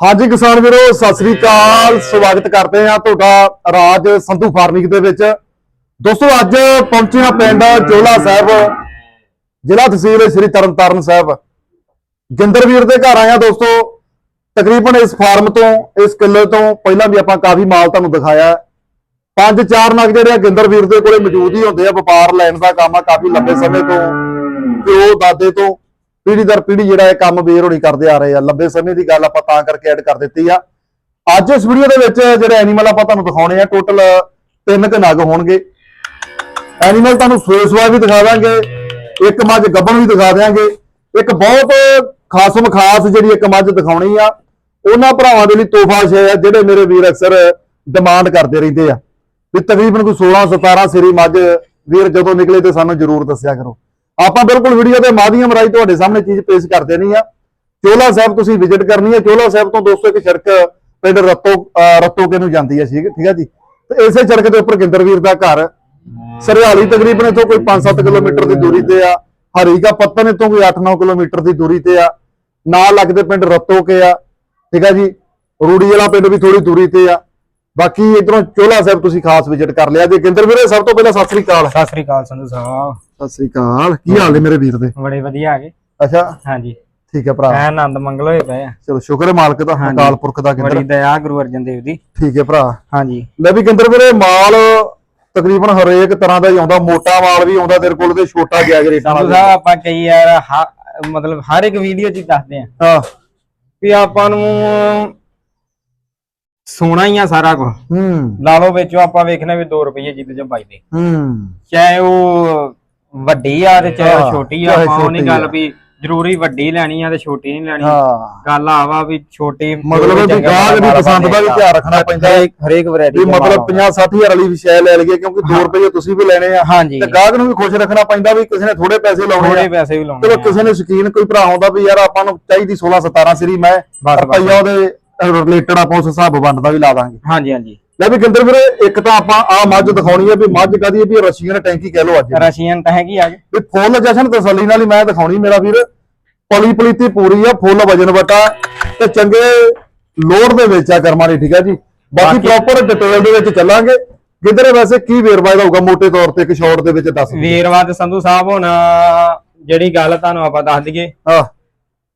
ਹਾਂਜੀ ਕਿਸਾਨ ਵੀਰੋ, ਸਤਿ ਸ੍ਰੀ ਅਕਾਲ। ਸਵਾਗਤ ਕਰਦੇ ਹਾਂ ਤੁਹਾਡਾ ਰਾਜ ਸੰਧੂ ਫਾਰਮਿੰਗ ਦੇ ਵਿੱਚ। ਦੋਸਤੋ, ਅੱਜ ਪਹੁੰਚੇ ਹਾਂ ਪਿੰਡ ਜੋਲਾ ਸਾਹਿਬ, ਜ਼ਿਲ੍ਹਾ ਤਹਿਸੀਲ ਸ੍ਰੀ ਤਰਨਤਾਰਨ ਸਾਹਿਬ। ਗਿੰਦਰਵੀਰ ਦੇ ਘਰ ਆਇਆ ਦੋਸਤੋ। ਤਕਰੀਬਨ ਇਸ ਫਾਰਮ ਤੋਂ, ਇਸ ਕਿੱਲੇ ਤੋਂ ਪਹਿਲਾਂ ਵੀ ਆਪਾਂ ਕਾਫੀ ਮਾਲ ਤੁਹਾਨੂੰ ਦਿਖਾਇਆ ਪੰਜ ਚਾਰ ਨਗ ਜਿਹੜੇ ਆ ਗਿੰਦਰਵੀਰ ਦੇ ਕੋਲੇ ਮੌਜੂਦ ਹੀ ਹੁੰਦੇ ਆ। ਵਪਾਰ ਲੈਣ ਦਾ ਕੰਮ ਆ ਕਾਫੀ ਲੰਬੇ ਸਮੇਂ ਤੋਂ, ਪਿਓ, ਦਾਦੇ ਤੋਂ। ਪੀੜ੍ਹੀ ਦਰ ਪੀੜੀ ਜਿਹੜਾ ਇਹ ਕੰਮ ਵੀਰ ਹੋਣੀ ਕਰਦੇ ਆ ਰਹੇ ਆ, ਲੰਬੇ ਸਮੇਂ ਦੀ ਗੱਲ ਆਪਾਂ ਤਾਂ ਕਰਕੇ ਐਡ ਕਰ ਦਿੱਤੀ ਆ। ਅੱਜ ਇਸ ਵੀਡੀਓ ਦੇ ਵਿੱਚ ਜਿਹੜੇ ਐਨੀਮਲ ਆਪਾਂ ਤੁਹਾਨੂੰ ਦਿਖਾਉਣੇ ਆ ਟੋਟਲ ਤਿੰਨ ਕੁ ਨਗ ਹੋਣਗੇ। ਐਨੀਮਲ ਤੁਹਾਨੂੰ ਸੋਏ ਸੋਆ ਵੀ ਦਿਖਾ ਦਾਂਗੇ, ਇੱਕ ਮੱਝ ਗੱਬਣ ਵੀ ਦਿਖਾ ਦਿਆਂਗੇ। ਇੱਕ ਬਹੁਤ ਖਾਸਮ ਖਾਸ ਜਿਹੜੀ ਇੱਕ ਮੱਝ ਦਿਖਾਉਣੀ ਆ, ਉਹਨਾਂ ਭਰਾਵਾਂ ਦੇ ਲਈ ਤੋਹਫਾ ਸ਼ੇ ਆ ਜਿਹੜੇ ਮੇਰੇ ਵੀਰ ਅਕਸਰ ਡਿਮਾਂਡ ਕਰਦੇ ਰਹਿੰਦੇ ਆ। ਵੀ ਤਕਰੀਬਨ ਕੋਈ 16 17 ਸੇਰੀ ਮੱਝ ਵੀਰ ਜਦੋਂ ਨਿਕਲੇ ਤੇ ਸਾਨੂੰ ਜਰੂਰ ਦੱਸਿਆ ਕਰੋ। ਆਪਾਂ ਬਿਲਕੁਲ ਵੀਡੀਓ ਦੇ ਮਾਧਿਅਮ ਰਾਹੀਂ ਤੁਹਾਡੇ ਸਾਹਮਣੇ ਚੀਜ਼ ਪੇਸ਼ ਕਰ ਦੇਣੀ ਆ। ਚੋਲਾ ਸਾਹਿਬ ਤੁਸੀਂ ਵਿਜ਼ਿਟ ਕਰਨੀ ਹੈ ਚੋਲਾ ਸਾਹਿਬ ਤੋਂ ਦੋਸਤੋ ਇੱਕ ਸੜਕ, ਪਿੰਡ ਰਤੋ ਰਤੋਕੇ ਨੂੰ ਜਾਂਦੀ ਹੈ ਠੀਕ ਹੈ ਜੀ? ਤੇ ਇਸੇ ਸੜਕ ਦੇ ਉੱਪਰ ਗਿੰਦਰਵੀਰ ਦਾ ਘਰ। ਸਰਿਆਲੀ ਤਕਰੀਬਨ ਇੱਥੋਂ ਕੋਈ 5-7 ਕਿਲੋਮੀਟਰ ਦੀ ਦੂਰੀ ਤੇ ਆ। ਹਰੀਕਾ ਪੱਤਨ ਇੱਥੋਂ ਕੋਈ 8-9 ਕਿਲੋਮੀਟਰ ਦੀ ਦੂਰੀ ਤੇ ਆ। ਨਾਲ ਲੱਗਦੇ ਪਿੰਡ ਰਤੋਕੇ ਆ, ਠੀਕ ਹੈ ਜੀ? ਰੂੜੀ ਵਾਲਾ ਪਿੰਡ ਵੀ ਥੋੜੀ ਦੂਰੀ ਤੇ ਆ। ਬਾਕੀ ਇਧਰੋਂ ਚੋਲਾ ਸਾਹਿਬ ਤੁਸੀਂ ਖਾਸ ਵਿਜ਼ਿਟ ਕਰ ਲਿਆ। ਜੀ ਗਿੰਦਰ ਵੀਰੇ ਸਭ ਤੋਂ ਪਹਿਲਾਂ ਸਤਿ ਸ੍ਰੀ ਅਕਾਲ। ਸਤਿ ਸ੍ਰੀ ਅਕਾਲ ਸੰਧੂ ਸਾਹਿਬ। ਸਤਿ ਸ੍ਰੀ ਅਕਾਲ। ਕੀ ਹਾਲ ਨੇ ਮੇਰੇ ਵੀਰ ਦੇ? ਬੜੇ ਵਧੀਆ ਆ ਗਏ ਅੱਛਾ। ਹਾਂਜੀ। ਠੀਕ ਹੈ ਭਰਾ। ਐ ਆਨੰਦ ਮੰਗਲ ਹੋਏ ਪਏ ਆ। ਚਲੋ ਸ਼ੁਕਰ ਹੈ ਮਾਲਕ ਦਾ। ਅਕਾਲ ਪੁਰਖ ਦਾ ਬੜੀ ਦਇਆ ਗੁਰੂ ਅਰਜਨ ਦੇਵ ਦੀ। ਠੀਕ ਹੈ ਭਰਾ। ਹਾਂਜੀ। ਲੈ ਵੀ ਗਿੰਦਰ ਵੀਰੇ ਮਾਲ ਤਕਰੀਬਨ ਹਰੇਕ ਤਰ੍ਹਾਂ ਦਾ ਹੀ ਆਉਂਦਾ ਮੋਟਾ ਮਾਲ ਵੀ ਆਉਂਦਾ ਤੇਰੇ ਕੋਲ ਤੇ ਛੋਟਾ ਗਿਆ ਰੇਟਾਂ ਸੰਧੂ ਵਾਲਾ। ਸਾਹਿਬ ਆਪਾਂ ਕਈ ਯਾਰ ਮਤਲਬ ਹਰ ਇੱਕ ਵੀਡੀਓ 'ਚ ਹੀ ਦੱਸਦੇ ਆ। ਹਾਂ। ਵੀ ਆਪਾਂ ਨੂੰ ਸੋਨਾ ਹੀ ਆ ਸਾਰਾ ਕੁਝ ਹੂੰ। ਲਾ ਲਓ ਵਿੱਚੋਂ ਆਪਾਂ ਵੇਖਣਾ ਵੀ 2 ਰੁਪਏ ਜਿੱਦ ਚ ਬਚਦੇ ਹੂੰ। ਚਾਹੇ ਉਹ ਵੱਡੀ ਆ ਤੇ ਚਾਹੇ ਹਾਂ, ਛੋਟੀ ਆ ਚਾਹੇ ਆਪਾਂ ਨਹੀਂ ਛੋਟੀ ਗੱਲ ਆ। ਵੀ ਜ਼ਰੂਰੀ ਵੱਡੀ ਲੈਣੀ ਆ ਤੇ ਛੋਟੀ ਨਹੀਂ ਲੈਣੀ। ਹਾਂ। ਗੱਲ ਆਵਾ ਵੀ ਛੋਟੀ ਮਤਲਬ ਵੀ ਗਾਹਕ ਦੀ ਪਸੰਦ ਦਾ ਵੀ ਧਿਆਨ ਰੱਖਣਾ ਪੈਂਦਾ। ਹੈ ਹਰੇਕ ਹਰੇਕ ਵੈਰਾਈਟੀ ਵੀ ਮਤਲਬ 50 60000 ਵਾਲੀ ਵੀ ਸ਼ੈ ਲੈ ਲਈਏ ਕਿਉਂਕਿ 2 ਰੁਪਏ ਤੁਸੀਂ ਵੀ ਲੈਣੇ ਆ। ਹਾਂਜੀ। ਤੇ ਗਾਹਕ ਨੂੰ ਵੀ ਖੁਸ਼ ਰੱਖਣਾ ਪੈਂਦਾ ਵੀ ਕਿਸੇ ਨੇ ਥੋੜੇ ਪੈਸੇ ਲਾਉਣੇ ਥੋੜੇ ਆ ਪੈਸੇ ਵੀ ਲਾਉਣੇ ਚਲੋ ਕਿਸੇ ਨੇ ਸ਼ਕੀਨ ਕੋਈ ਭਰਾ ਹੁੰਦਾ ਵੀ ਯਾਰ ਆਪਾਂ ਨੂੰ ਚਾਹੀਦੀ 16 17 ਸਰੀ ਮੈਂ ਬਸ। ਰੁਪਈਆ ਉਹਦੇ ਰਿਲੇਟਡ ਆਪਾਂ ਉਸ ਹਿਸਾਬ ਬਣਦਾ ਵੀ ਲਾ ਦਾਂਗੇ। ਹਾਂਜੀ ਹਾਂਜੀ। ਲੈ ਵੀ ਗਿੰਦਰ ਵੀਰੇ ਇੱਕ ਤਾਂ ਆਪਾਂ ਆ ਮੱਝ ਦਿਖਾਉਣੀ ਹੈ ਵੀ ਮੱਝ ਕਾਦੀ ਹੈ ਵੀ ਰਸ਼ੀਅਨ ਟੈਂਕੀ ਕਹਿ ਲਓ ਅੱਜ। ਰਸ਼ੀਅਨ ਤਾਂ ਹੈਗੀ ਆ ਵੀ ਫੁੱਲ ਜਸ਼ਨ ਤਸੱਲੀ ਨਾਲ ਹੀ ਮੈਂ ਦਿਖਾਉਣੀ ਮੇਰਾ ਵੀਰ। ਪਲੀ ਪਲੀਤੀ ਪੂਰੀ ਆ ਫੁੱਲ ਵਜਨ ਵਟਾ। ਤੇ ਚੰਗੇ ਲੋਡ ਦੇ ਵਿੱਚ ਆ ਕਰਮਾਂ ਦੀ ਠੀਕ ਆ ਜੀ। ਬਾਕੀ ਪ੍ਰੋਪਰ ਡਿਟੇਲ ਦੇ ਵਿੱਚ ਚੱਲਾਂਗੇ। ਗਿੰਦਰ ਵੈਸੇ ਕੀ ਵੇਰਵਾ ਇਹਦਾ ਹੋਊਗਾ ਮੋٹے ਤੌਰ ਤੇ ਇੱਕ ਸ਼ਾਰਟ ਦੇ ਵਿੱਚ ਦੱਸ ਦਿਓ। ਵੀਰਵਾਦ ਸੰਧੂ ਸਾਹਿਬ ਹੁਣ ਜਿਹੜੀ ਗੱਲ ਤੁਹਾਨੂੰ ਆਪਾਂ ਦੱਸ ਦਈਏ। ਹਾਂ।